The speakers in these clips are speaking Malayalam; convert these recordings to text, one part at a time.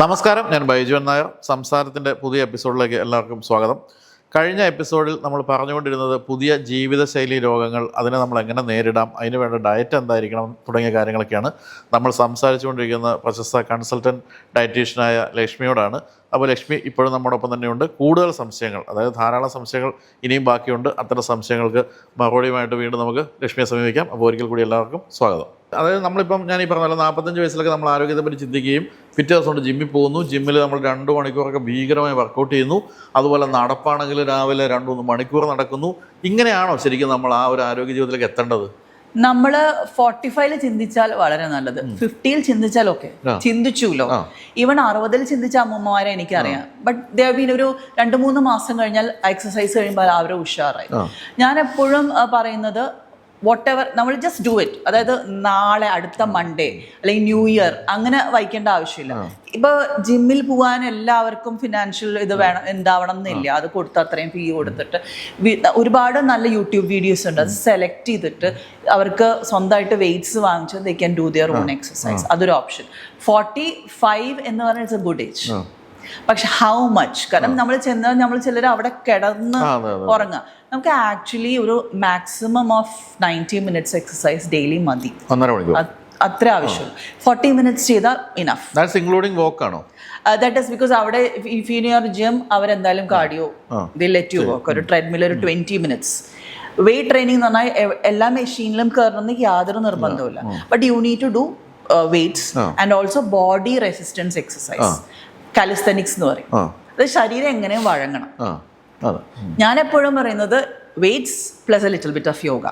നമസ്കാരം ഞാൻ ബൈജുവൻ നായർ. സംസാരത്തിന്റെ പുതിയ എപ്പിസോഡിലേക്ക് എല്ലാവർക്കും സ്വാഗതം. കഴിഞ്ഞ എപ്പിസോഡിൽ നമ്മൾ പറഞ്ഞുകൊണ്ടിരുന്നത് പുതിയ ജീവിതശൈലി രോഗങ്ങൾ അതിനെ നമ്മൾ എങ്ങനെ നേരിടാം അതിന് വേണ്ട ഡയറ്റ് എന്തായിരിക്കണം തുടങ്ങിയ കാര്യങ്ങളൊക്കെയാണ് നമ്മൾ സംസാരിച്ചുകൊണ്ടിരിക്കുന്ന പ്രശസ്ത കൺസൾട്ടന്റ് ഡയറ്റീഷ്യനായ ലക്ഷ്മിയോടാണ്. അപ്പോൾ ലക്ഷ്മി ഇപ്പോഴും നമ്മോടൊപ്പം തന്നെയുണ്ട്. കൂടുതൽ സംശയങ്ങൾ അതായത് ധാരാളം സംശയങ്ങൾ ഇനിയും ബാക്കിയുണ്ട്. അത്തരം സംശയങ്ങൾക്ക് മറുപടിയുമായിട്ട് വീണ്ടും നമുക്ക് ലക്ഷ്മിയെ സമീപിക്കാം. അപ്പോൾ ഒരിക്കൽ കൂടി എല്ലാവർക്കും സ്വാഗതം. അതായത് നമ്മളിപ്പം ഞാൻ ഈ പറഞ്ഞല്ലോ നാൽപ്പത്തഞ്ച് വയസ്സിലൊക്കെ നമ്മൾ ആരോഗ്യത്തെ പറ്റി ചിന്തിക്കുകയും പിറ്റേ ദിവസം ജിമ്മിൽ പോകുന്നു. ജിമ്മിൽ നമ്മൾ രണ്ട് മണിക്കൂറൊക്കെ ഭീകരമായി വർക്കൗട്ട് ചെയ്യുന്നു. അതുപോലെ നടപ്പാണെങ്കിൽ രാവിലെ രണ്ട് മൂന്ന് മണിക്കൂർ നടക്കുന്നു. ഇങ്ങനെയാണോ ശരിക്കും നമ്മൾ ആ ഒരു ആരോഗ്യ ജീവിതത്തിലേക്ക് എത്തേണ്ടത്? നമ്മൾ ഫോർട്ടി ഫൈവിൽ ചിന്തിച്ചാൽ വളരെ നല്ലത്. ഫിഫ്റ്റിയിൽ ചിന്തിച്ചാൽ ഓക്കെ ചിന്തിച്ചുല്ലോ. ഈവൻ അറുപതിൽ ചിന്തിച്ച അമ്മമാരെ എനിക്കറിയാം. ബട്ട് ദേ ദേവീൻ ഒരു രണ്ട് മൂന്ന് മാസം കഴിഞ്ഞാൽ എക്സസൈസ് കഴിയുമ്പോൾ അവരെ ഉഷാറായി. ഞാൻ എപ്പോഴും പറയുന്നത് വാട്ട് എവർ നമ്മൾ ജസ്റ്റ് ഡു ഇറ്റ് അതായത് നാളെ അടുത്ത മൺഡേ അല്ലെങ്കിൽ ന്യൂ ഇയർ അങ്ങനെ വായിക്കേണ്ട ആവശ്യമില്ല. ഇപ്പൊ ജിമ്മിൽ പോകാൻ എല്ലാവർക്കും ഫിനാൻഷ്യൽ ഇത് വേണം ഉണ്ടാവണം എന്നില്ല അത് കൊടുത്ത് അത്രയും ഫീ കൊടുത്തിട്ട്. ഒരുപാട് നല്ല യൂട്യൂബ് വീഡിയോസ് ഉണ്ട്. അത് സെലക്ട് ചെയ്തിട്ട് അവർക്ക് സ്വന്തമായിട്ട് വെയിറ്റ്സ് വാങ്ങിച്ച് they can do their own exercise അതൊരു ഓപ്ഷൻ ഫോർട്ടി ഫൈവ് എന്ന് പറഞ്ഞാൽ ഇറ്റ്സ് എ ഗുഡ് ഏജ് പക്ഷെ ഹൗ മച്ച് കാരണം നമ്മൾ ചെന്ന് നമ്മൾ ചിലർ അവിടെ കിടന്ന്. ഉറങ്ങുക. നമുക്ക് ആക്ച്വലി ഒരു maximum of ninety minutes exercise daily മതി. ഒന്നര മണിക്കൂർ. അത്ര ആവശ്യം ഫോർട്ടി മിനിറ്റ്സ് ചെയ്താൽ ഇനഫ് ദാറ്റ്സ് വോക്ക് ആണോ? ദാറ്റ് ഈസ് ബിക്കോസ് അവിടെ ഇഫ് ഇൻ യുവർ ജിം അവരെന്തായാലും cardio the let you walk ഒരു ട്രെഡ്മിൽ ഒരു ട്വന്റി മിനിറ്റ്സ് വെയിറ്റ് ട്രെയിനിങ് എന്ന് പറഞ്ഞാൽ എല്ലാ മെഷീനിലും കയറണമെന്ന് യാതൊരു നിർബന്ധമില്ല but you need to do weights and also body resistance exercise calisthenics എന്ന് പറയും. അത് ശരീരം എങ്ങനെയും വഴങ്ങണം. ഞാൻ എപ്പോഴും പറയുന്നത് weights plus a little bit of yoga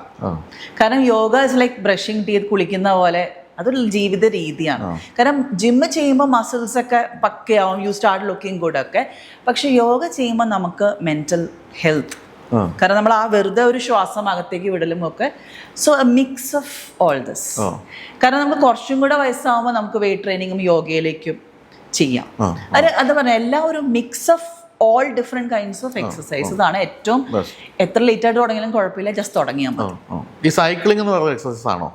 കാരണം yoga is like brushing teeth കുളിക്കുന്ന പോലെ അതൊരു ജീവിത രീതിയാണ്. കാരണം ജിമ്മ് ചെയ്യുമ്പോൾ മസിൽസ് ഒക്കെ പക്കയാവും യു സ്റ്റാർട്ട് ലുക്കിംഗ് ഗുഡ് ഒക്കെ. പക്ഷെ യോഗ ചെയ്യുമ്പോൾ നമുക്ക് മെന്റൽ ഹെൽത്ത് കാരണം നമ്മൾ ആ വെറുതെ ഒരു ശ്വാസം അകത്തേക്ക് വിടലും ഒക്കെ. So mix of all this കാരണം നമുക്ക് കുറച്ചും കൂടെ വയസ്സാകുമ്പോൾ നമുക്ക് വെയിറ്റ് ട്രെയിനിങ്ങും യോഗയിലേക്കും ചെയ്യാം. അത് അത് പറഞ്ഞ എല്ലാ ഒരു mix of all different kinds of exercise ഇതാണ് ഏറ്റവും എത്ര ലേറ്റ് ആയിട്ട് തുടങ്ങിയാലും കുഴപ്പമില്ല ജസ്റ്റ് തുടങ്ങിയാൽ മതി. ഈ സൈക്ലിംഗ് എന്ന് പറയുന്ന എക്സസൈസ് ആണോ?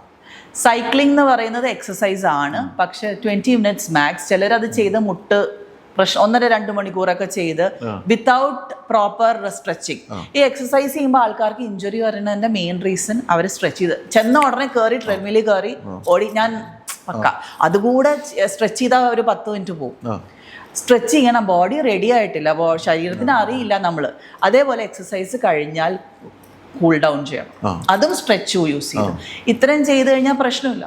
സൈക്ലിംഗ് എന്ന് പറയുന്നത് എക്സസൈസ് ആണ്. പക്ഷെ ട്വന്റി മിനിറ്റ്സ് മാക്സ് ചിലർ അത് ചെയ്ത് മുട്ട് പ്രശ്നം ഒന്നര രണ്ട് മണിക്കൂറൊക്കെ ചെയ്ത് വിത്തൗട്ട് പ്രോപ്പർ സ്ട്രെച്ചിങ് ഈ എക്സസൈസ് ചെയ്യുമ്പോൾ ആൾക്കാർക്ക് ഇഞ്ചുറി വരുന്നതിന്റെ മെയിൻ റീസൺ അവർ സ്ട്രെച്ച് ചെയ്ത്. ചെന്ന ഉടനെ കയറി ട്രെഡ്മിൽ കയറി ഓടി ഞാൻ പക്ക. അതുകൂടെ സ്ട്രെച്ച് ചെയ്താൽ ഒരു പത്ത് മിനിറ്റ് പോകും സ്ട്രെച്ച് ചെയ്യണം. ബോഡി റെഡി ആയിട്ടില്ല. ശരീരത്തിന് അറിയില്ല നമ്മൾ അതേപോലെ എക്സസൈസ് കഴിഞ്ഞാൽ കൂൾ ഡൗൺ ചെയ്യണം. അതും സ്ട്രെച്ച് യൂസ് ചെയ്യണം. ഇത്രയും ചെയ്ത് കഴിഞ്ഞാൽ പ്രശ്നമില്ല.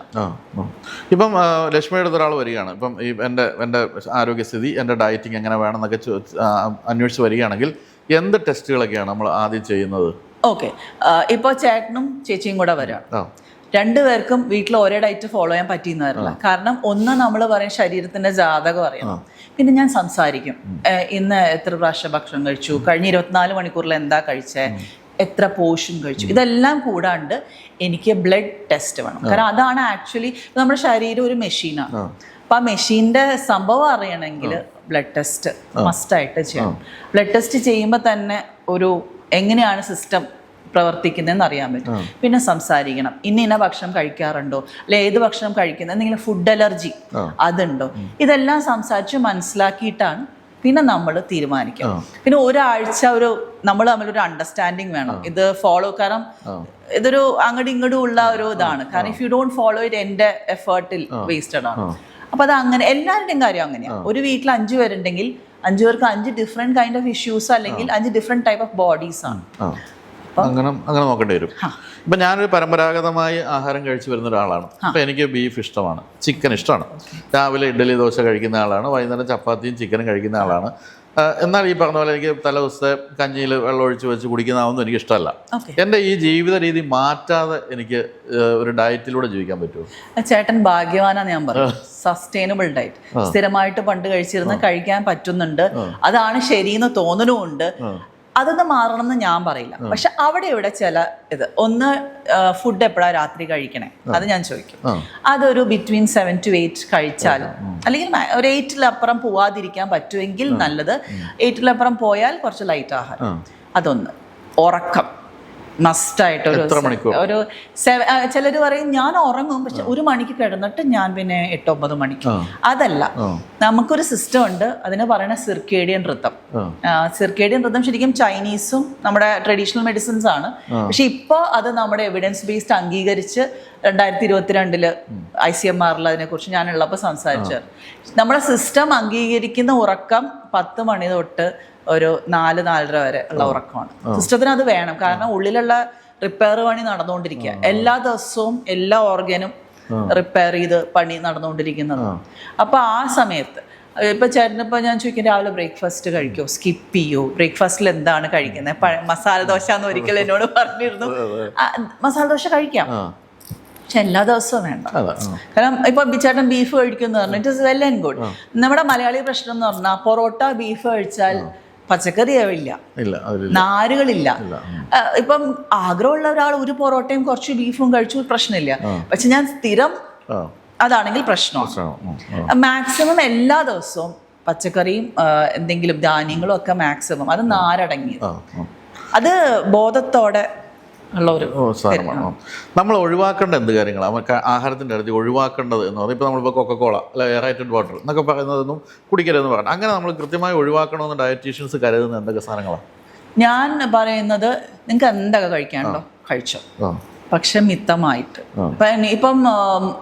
ഇപ്പം ലക്ഷ്മിയുടെ ഒരാൾ വരികയാണ്. ഇപ്പം ഈ എന്റെ എന്റെ ആരോഗ്യസ്ഥിതി എന്റെ ഡയറ്റിങ് എങ്ങനെ വേണമെന്നൊക്കെ അന്വേഷിച്ച് വരികയാണെങ്കിൽ എന്ത് ടെസ്റ്റുകളൊക്കെയാണ് നമ്മൾ ആദ്യം ചെയ്യുന്നത്? ഓക്കെ ഇപ്പോൾ ചേട്ടനും ചേച്ചിയും കൂടെ വരാം. രണ്ടുപേർക്കും വീട്ടിൽ ഒരേ ഡയറ്റ് ഫോളോ ചെയ്യാൻ പറ്റിയെന്ന് കാരണം ഒന്ന് നമ്മൾ പറയും ശരീരത്തിന്റെ ജാതകം അറിയണം. പിന്നെ ഞാൻ സംസാരിക്കും. ഇന്ന് എത്ര പ്രാവശ്യം ഭക്ഷണം കഴിച്ചു? കഴിഞ്ഞ ഇരുപത്തിനാല് മണിക്കൂറിൽ എന്താ കഴിച്ചേ? എത്ര പോഷൻ കഴിച്ചു? ഇതെല്ലാം കൂടാണ്ട് എനിക്ക് ബ്ലഡ് ടെസ്റ്റ് വേണം. കാരണം അതാണ് ആക്ച്വലി നമ്മുടെ ശരീരം ഒരു മെഷീനാണ് അപ്പൊ ആ മെഷീന്റെ സംഭവം അറിയണമെങ്കിൽ ബ്ലഡ് ടെസ്റ്റ് മസ്റ്റായിട്ട് ചെയ്യണം. ബ്ലഡ് ടെസ്റ്റ് ചെയ്യുമ്പോൾ തന്നെ ഒരു എങ്ങനെയാണ് സിസ്റ്റം പ്രവർത്തിക്കുന്നതെന്ന് അറിയാൻ പറ്റും. പിന്നെ സംസാരിക്കണം. ഇന്ന ഇന്ന ഭക്ഷണം കഴിക്കാറുണ്ടോ? അല്ലെ ഏത് ഭക്ഷണം കഴിക്കുന്നത്? എന്തെങ്കിലും ഫുഡ് അലർജി അതുണ്ടോ? ഇതെല്ലാം സംസാരിച്ച് മനസ്സിലാക്കിയിട്ടാണ് പിന്നെ നമ്മൾ തീരുമാനിക്കണം പിന്നെ ഒരാഴ്ച ഒരു നമ്മൾ തമ്മിൽ ഒരു അണ്ടർസ്റ്റാൻഡിങ് വേണം. ഇത് ഫോളോ കാരണം ഇതൊരു അങ്ങോട്ടും ഇങ്ങോട്ടും ഉള്ള ഒരു ഇതാണ്. കാരണം if you don't follow it എന്റെ എഫേർട്ടിൽ വേസ്റ്റഡ് ആണ്. അപ്പൊ അത് അങ്ങനെ എല്ലാവരുടെയും കാര്യം അങ്ങനെയാണ് ഒരു വീട്ടിൽ അഞ്ചു പേരുണ്ടെങ്കിൽ അഞ്ചു പേർക്ക് അഞ്ച് ഡിഫറെന്റ് കൈൻഡ് ഓഫ് ഇഷ്യൂസ് അല്ലെങ്കിൽ അഞ്ച് ഡിഫറെന്റ് ടൈപ്പ് ഓഫ് ബോഡീസ് ആണ്. അങ്ങനെ അങ്ങനെ നോക്കേണ്ടി വരും. ഇപ്പം ഞാനൊരു പരമ്പരാഗതമായി ആഹാരം കഴിച്ചു വരുന്ന ഒരാളാണ് അപ്പം എനിക്ക് ബീഫ് ഇഷ്ടമാണ്. ചിക്കൻ ഇഷ്ടമാണ്. രാവിലെ ഇഡ്ഡലി ദോശ കഴിക്കുന്ന ആളാണ്. വൈകുന്നേരം ചപ്പാത്തിയും ചിക്കനും കഴിക്കുന്ന ആളാണ്. എന്നാൽ ഈ പറഞ്ഞ പോലെ എനിക്ക് തലേ ദിവസത്തെ കഞ്ഞിയിൽ വെള്ളം ഒഴിച്ച് വെച്ച് കുടിക്കുന്നതൊന്നും എനിക്ക് ഇഷ്ടമല്ല എന്റെ എന്റെ ഈ ജീവിത രീതി മാറ്റാതെ എനിക്ക് ഒരു ഡയറ്റിലൂടെ ജീവിക്കാൻ പറ്റുമോ? ചേട്ടൻ ഭാഗ്യവാനാണ് ഞാൻ പറയും. Sustainable diet. സ്ഥിരമായിട്ട് പണ്ട് കഴിച്ചിരുന്ന് കഴിക്കാൻ പറ്റുന്നുണ്ട്. അതാണ് ശരിയെന്ന് തോന്നണമുണ്ട്. അതൊന്നും മാറണം എന്ന് ഞാൻ പറയില്ല. പക്ഷെ അവിടെ ഇവിടെ ചില ഇത് ഒന്ന് ഫുഡ് എപ്പോഴാ രാത്രി കഴിക്കണേ? അത് ഞാൻ ചോദിക്കും. അതൊരു ബിറ്റ്വീൻ സെവൻ ടു എയ്റ്റ് കഴിച്ചാൽ അല്ലെങ്കിൽ ഒരു എയ്റ്റിലപ്പുറം പോവാതിരിക്കാൻ പറ്റുമെങ്കിൽ നല്ലത് എയ്റ്റിലപ്പുറം പോയാൽ കുറച്ച് ലൈറ്റ് ആഹാരം. അതൊന്ന്. ഉറക്കം. മസ്റ്റ് ആയിട്ട് ഒരു? ഒരു ചിലർ പറയും ഞാൻ ഉറങ്ങും. പക്ഷെ ഒരു മണിക്ക് കിടന്നിട്ട് ഞാൻ പിന്നെ എട്ട് ഒമ്പത് മണിക്ക്. അതല്ല. നമുക്കൊരു സിസ്റ്റം ഉണ്ട്. അതിന് പറയണ സിർക്കേഡിയൻ ഋതം. സിർക്കേഡിയൻ ഋതം ശരിക്കും ചൈനീസും നമ്മുടെ ട്രഡീഷണൽ മെഡിസിൻസ് ആണ്. പക്ഷെ ഇപ്പോൾ അത് നമ്മുടെ എവിഡൻസ് ബേസ്ഡ് അംഗീകരിച്ച് രണ്ടായിരത്തി ഇരുപത്തിരണ്ടിൽ ഐ സി എം ആറിൽ അതിനെക്കുറിച്ച് ഞാനുള്ളപ്പോൾ സംസാരിച്ചത്. നമ്മുടെ സിസ്റ്റം അംഗീകരിക്കുന്ന ഉറക്കം പത്ത് മണി തൊട്ട് ഒരു നാല് നാലര വരെ ഉള്ള ഉറക്കമാണ്. സിസ്റ്റത്തിന് അത് വേണം. കാരണം ഉള്ളിലുള്ള റിപ്പയർ പണി നടന്നുകൊണ്ടിരിക്കുക. എല്ലാ ദിവസവും എല്ലാ ഓർഗനും റിപ്പയർ ചെയ്ത് പണി നടന്നുകൊണ്ടിരിക്കുന്നത്. അപ്പൊ ആ സമയത്ത് ഇപ്പൊ ചേട്ടനിപ്പോ ഞാൻ ചോദിക്കും രാവിലെ ബ്രേക്ക്ഫാസ്റ്റ് കഴിക്കോ? സ്കിപ്പ് ചെയ്യോ? ബ്രേക്ക്ഫാസ്റ്റിൽ എന്താണ് കഴിക്കുന്നത്? മസാല ദോശ എന്ന് ഒരിക്കൽ എന്നോട് പറഞ്ഞിരുന്നു. മസാല ദോശ കഴിക്കാം. പക്ഷെ എല്ലാ ദിവസവും വേണ്ട. കാരണം ഇപ്പൊ ബിച്ചാട്ടൻ ബീഫ് കഴിക്കുന്നു പറഞ്ഞു. It is well and good നമ്മുടെ മലയാളി പ്രശ്നം എന്ന് പറഞ്ഞാൽ പൊറോട്ട ബീഫ് കഴിച്ചാൽ പച്ചക്കറി അതിലില്ല. നാരുകളില്ല. ഇപ്പം ആഗ്രഹമുള്ള ഒരാൾ ഒരു പൊറോട്ടയും കുറച്ച് ബീഫും കഴിച്ചു പ്രശ്നമില്ല. പക്ഷെ ഞാൻ സ്ഥിരം അതാണെങ്കിൽ പ്രശ്നമാണ്. മാക്സിമം എല്ലാ ദിവസവും പച്ചക്കറിയും എന്തെങ്കിലും ധാന്യങ്ങളും ഒക്കെ മാക്സിമം അത് ആ. അത് ബോധത്തോടെ ഉള്ള ഒരു സാധനമാണ്. നമ്മൾ ഒഴിവാക്കേണ്ട എന്ത് കാര്യങ്ങളാണ് നമുക്ക് ആഹാരത്തിന്റെ അടുത്ത് ഒഴിവാക്കേണ്ടത് എന്ന് പറഞ്ഞാൽ ഇപ്പോൾ നമ്മളിപ്പോൾ കൊക്കക്കോള അല്ല എയറേറ്റഡ് വാട്ടർ എന്നൊക്കെ പറയുന്നതൊന്നും കുടിക്കരുതെന്ന് പറഞ്ഞു അങ്ങനെ നമ്മൾ കൃത്യമായി ഒഴിവാക്കണമെന്ന് ഡയറ്റീഷ്യൻസ് കരുതുന്ന എന്തൊക്കെ സാധനങ്ങളാണ് ഞാൻ പറയുന്നത് നിങ്ങൾക്ക് എന്തൊക്കെ കഴിക്കാനുണ്ടോ? കഴിച്ചോ. പക്ഷെ മിത്തമായിട്ട്. ഇപ്പം ഇപ്പം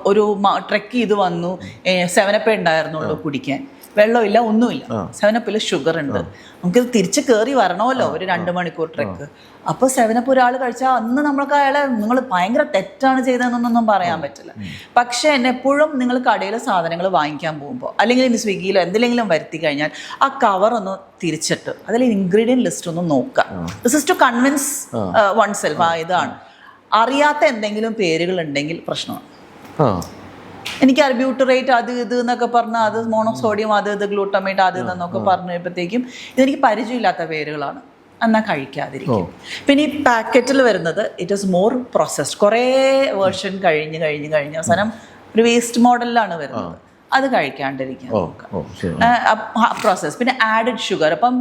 ഒരു ട്രെക്ക് ചെയ്ത് വന്നു. സെവനപ്പേ ഉണ്ടായിരുന്നുള്ളൂ കുടിക്കാൻ. വെള്ളമില്ല ഒന്നുമില്ല. സെവനപ്പിൽ ഷുഗർ ഉണ്ട്. നമുക്കിത് തിരിച്ച് കയറി വരണമല്ലോ ഒരു രണ്ട് മണിക്കൂർ ട്രെക്ക് അപ്പോൾ സെവനപ്പ് ഒരാൾ കഴിച്ചാൽ അന്ന് നമ്മൾക്ക് അയാളെ നിങ്ങൾ ഭയങ്കര തെറ്റാണ് ചെയ്തതെന്നൊന്നും പറയാൻ പറ്റില്ല. പക്ഷെ എപ്പോഴും നിങ്ങൾ കടയിലെ സാധനങ്ങൾ വാങ്ങിക്കാൻ പോകുമ്പോൾ അല്ലെങ്കിൽ ഇനി സ്വിഗ്ഗിയിലോ എന്തിലെങ്കിലും വരുത്തി കഴിഞ്ഞാൽ ആ കവർ ഒന്ന് തിരിച്ചിട്ട് അതിൽ ഇൻഗ്രീഡിയന്റ് ലിസ്റ്റ് ഒന്ന് നോക്കുക this is to convince oneself ആ ഇതാണ്. അറിയാത്ത എന്തെങ്കിലും പേരുകൾ ഉണ്ടെങ്കിൽ പ്രശ്നമാണ്. എനിക്ക് അർബ്യൂട്ടറേറ്റ് അത് ഇത് എന്നൊക്കെ പറഞ്ഞ അത് മോണോസോഡിയം അത് ഇത് ഗ്ലൂട്ടമേറ്റ് അത് ഇതെന്നൊക്കെ പറഞ്ഞപ്പോഴത്തേക്കും ഇതെനിക്ക് പരിചയമില്ലാത്ത പേരുകളാണ് എന്നാൽ കഴിക്കാതിരിക്കും. പിന്നെ ഈ പാക്കറ്റിൽ വരുന്നത് ഇറ്റ് ഈസ് മോർ പ്രോസസ്ഡ് കുറേ വേർഷൻ കഴിഞ്ഞ് കഴിഞ്ഞ് കഴിഞ്ഞ് അവസാനം ഒരു വേസ്റ്റ് മോഡലിലാണ് വരുന്നത്. അത് കഴിക്കാണ്ടിരിക്കാം പ്രോസസ് പ്രോസസ്സ് പിന്നെ ആഡഡ് ഷുഗർ അപ്പം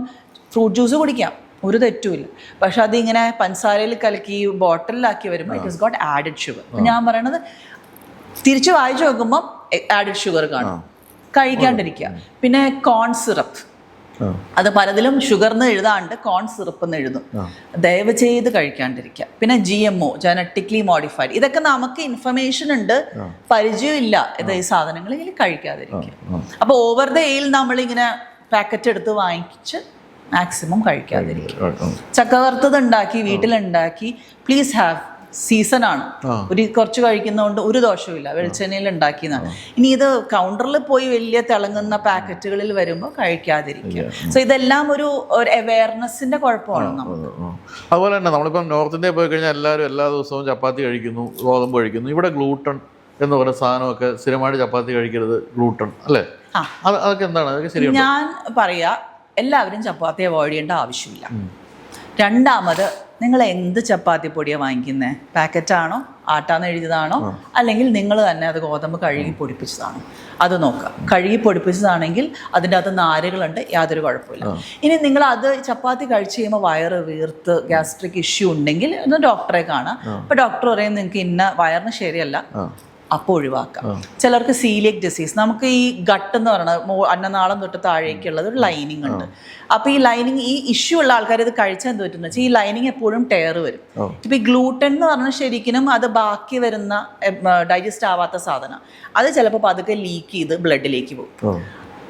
ഫ്രൂട്ട് ജ്യൂസ് കുടിക്കാം. ഒരു തെറ്റുമില്ല. പക്ഷെ അതിങ്ങനെ പഞ്ചസാരയിൽ കലക്കി ബോട്ടിലാക്കി വരുമ്പോൾ it is got added sugar ഞാൻ പറയണത് തിരിച്ച് വായിച്ചു നോക്കുമ്പോൾ ആഡഡ് ഷുഗർ കാണും. കഴിക്കാണ്ടിരിക്കുക. പിന്നെ കോൺ സിറപ്പ് അത് പലതിലും ഷുഗർ എന്ന് എഴുതാണ്ട് കോൺ സിറപ്പ് എന്ന് എഴുതും. ദയവ് ചെയ്ത് കഴിക്കാണ്ടിരിക്കുക. പിന്നെ G M O genetically modified ഇതൊക്കെ നമുക്ക് ഇൻഫർമേഷൻ ഉണ്ട്. പരിചയമില്ല ഇത് ഈ സാധനങ്ങൾ ഇങ്ങനെ കഴിക്കാതിരിക്കുക. അപ്പോൾ ഓവർ ദ എയിൽ നമ്മളിങ്ങനെ പാക്കറ്റ് എടുത്ത് വാങ്ങിച്ച് മാക്സിമം കഴിക്കാതിരിക്കുക. ചക്കവർത്തത് ആ. ചക്ക വറുത്തത് ഉണ്ടാക്കി വീട്ടിലുണ്ടാക്കി പ്ലീസ് ഹാവ് സീസൺ ആണ് ഒരു കുറച്ച് കഴിക്കുന്നതുകൊണ്ട് ഒരു ദോഷമില്ല വെളിച്ചെണ്ണയിൽ ഉണ്ടാക്കിയതാണ്. ഇനി ഇത് കൗണ്ടറിൽ പോയി വലിയ തിളങ്ങുന്ന പാക്കറ്റുകളിൽ വരുമ്പോൾ കഴിക്കാതിരിക്കുക. സോ ഇതെല്ലാം ഒരു ഒരു അവയർനെസ്സിന്റെ കുഴപ്പമാണ് അതുപോലെ തന്നെ നമ്മളിപ്പം നോർത്ത് ഇന്ത്യ പോയി കഴിഞ്ഞാൽ എല്ലാവരും എല്ലാ ദിവസവും ചപ്പാത്തി കഴിക്കുന്നു ഗോതമ്പ് കഴിക്കുന്നു. ഇവിടെ ഗ്ലൂട്ടൺ എന്ന് പറയുന്ന സാധനമൊക്കെ സ്ഥിരമായിട്ട് ചപ്പാത്തി കഴിക്കരുത് ഗ്ലൂട്ടൺ അല്ലേ? അതൊക്കെ എന്താണ്? അതൊക്കെ ശരിയാണ് ഞാൻ പറയാ എല്ലാവരും ചപ്പാത്തി അവോയ്ഡ് ചെയ്യേണ്ട ആവശ്യമില്ല. രണ്ടാമത് നിങ്ങൾ എന്ത് ചപ്പാത്തി പൊടിയാണ് വാങ്ങിക്കുന്നത് പാക്കറ്റാണോ? ആട്ടാന്ന് എഴുതിയതാണോ? അല്ലെങ്കിൽ നിങ്ങൾ തന്നെ അത് ഗോതമ്പ് കഴുകി പൊടിപ്പിച്ചതാണോ? അത് നോക്കുക കഴുകി പൊടിപ്പിച്ചതാണെങ്കിൽ അതിന്റെ അകത്ത് നാരുകളുണ്ട് യാതൊരു കുഴപ്പമില്ല. ഇനി നിങ്ങൾ അത് ചപ്പാത്തി കഴിച്ച് കഴിയുമ്പോൾ വയറ് വീർത്ത് ഗ്യാസ്ട്രിക് ഇഷ്യൂ ഉണ്ടെങ്കിൽ ഒന്ന് ഡോക്ടറെ കാണാം. അപ്പോൾ ഡോക്ടർ പറയും നിങ്ങൾക്ക് ഇന്ന വയറിന് ശരിയല്ല. അപ്പോൾ ഒഴിവാക്കാം. ചിലർക്ക് സീലിയക് ഡിസീസ് നമുക്ക് ഈ ഗട്ട് എന്ന് പറയുന്നത് അന്നനാളം തൊട്ട് താഴേക്കുള്ളത് ഒരു ലൈനിങ് ഉണ്ട്. അപ്പോൾ ഈ ലൈനിങ് ഈ ഇഷ്യൂ ഉള്ള ആൾക്കാർ ഇത് കഴിച്ചാൽ എന്ത് പറ്റുന്ന വെച്ചാൽ ഈ ലൈനിങ് എപ്പോഴും ടയർ വരും. ഇപ്പം ഈ ഗ്ലൂട്ടൻ എന്ന് പറഞ്ഞാൽ ശരിക്കും അത് ബാക്കി വരുന്ന ഡൈജസ്റ്റ് ആവാത്ത സാധനം. അത് ചിലപ്പോൾ പതുക്കെ ലീക്ക് ചെയ്ത് ബ്ലഡിലേക്ക് പോകും.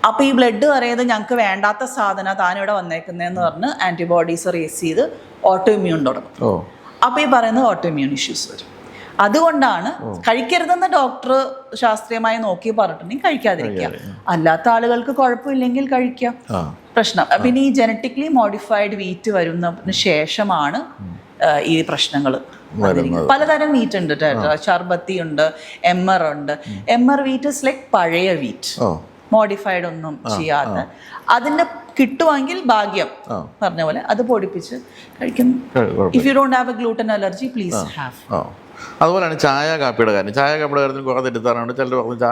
അപ്പോൾ ഈ ബ്ലഡ് പറയുന്നത് ഞങ്ങൾക്ക് വേണ്ടാത്ത സാധനം താനിവിടെ വന്നേക്കുന്നതെന്ന് പറഞ്ഞ് ആന്റിബോഡീസ് റേസ് ചെയ്ത് ഓട്ടോ ഇമ്മ്യൂൺ തുടങ്ങും അപ്പോൾ ഈ പറയുന്നത് ഓട്ടോ ഇമ്മ്യൂൺ ഇഷ്യൂസ് വരും. അതുകൊണ്ടാണ് കഴിക്കരുതെന്ന് ഡോക്ടർ ശാസ്ത്രീയമായി നോക്കി പറഞ്ഞിട്ടുണ്ടെങ്കിൽ കഴിക്കാതിരിക്കുക. അല്ലാത്ത ആളുകൾക്ക് കുഴപ്പമില്ലെങ്കിൽ കഴിക്കാം. പ്രശ്നം. പിന്നെ ഈ ജനറ്റിക്കലി മോഡിഫൈഡ് വീറ്റ് വരുന്നതിന് ശേഷമാണ് ഈ പ്രശ്നങ്ങൾ പലതരം വീറ്റ് ഉണ്ട് ഷർബത്തി ഉണ്ട് എം എർ ഉണ്ട്. Emmer wheat is like പഴയ വീറ്റ് മോഡിഫൈഡ് ഒന്നും ചെയ്യാത്ത. അതിന്റെ കിട്ടുവാങ്കിൽ ഭാഗ്യം. പറഞ്ഞ പോലെ അത് പൊടിപ്പിച്ച് കഴിക്കുന്നു. If you don't have a gluten allergy please have അതുപോലെയാണ് ചായ കാപ്പിയുടെ കാര്യം. ചായ കാപ്പിയുടെ കാര്യത്തിൽ കുറേ തെറ്റിദ്ധാരണയുണ്ട് ചിലർ പറഞ്ഞു ചാ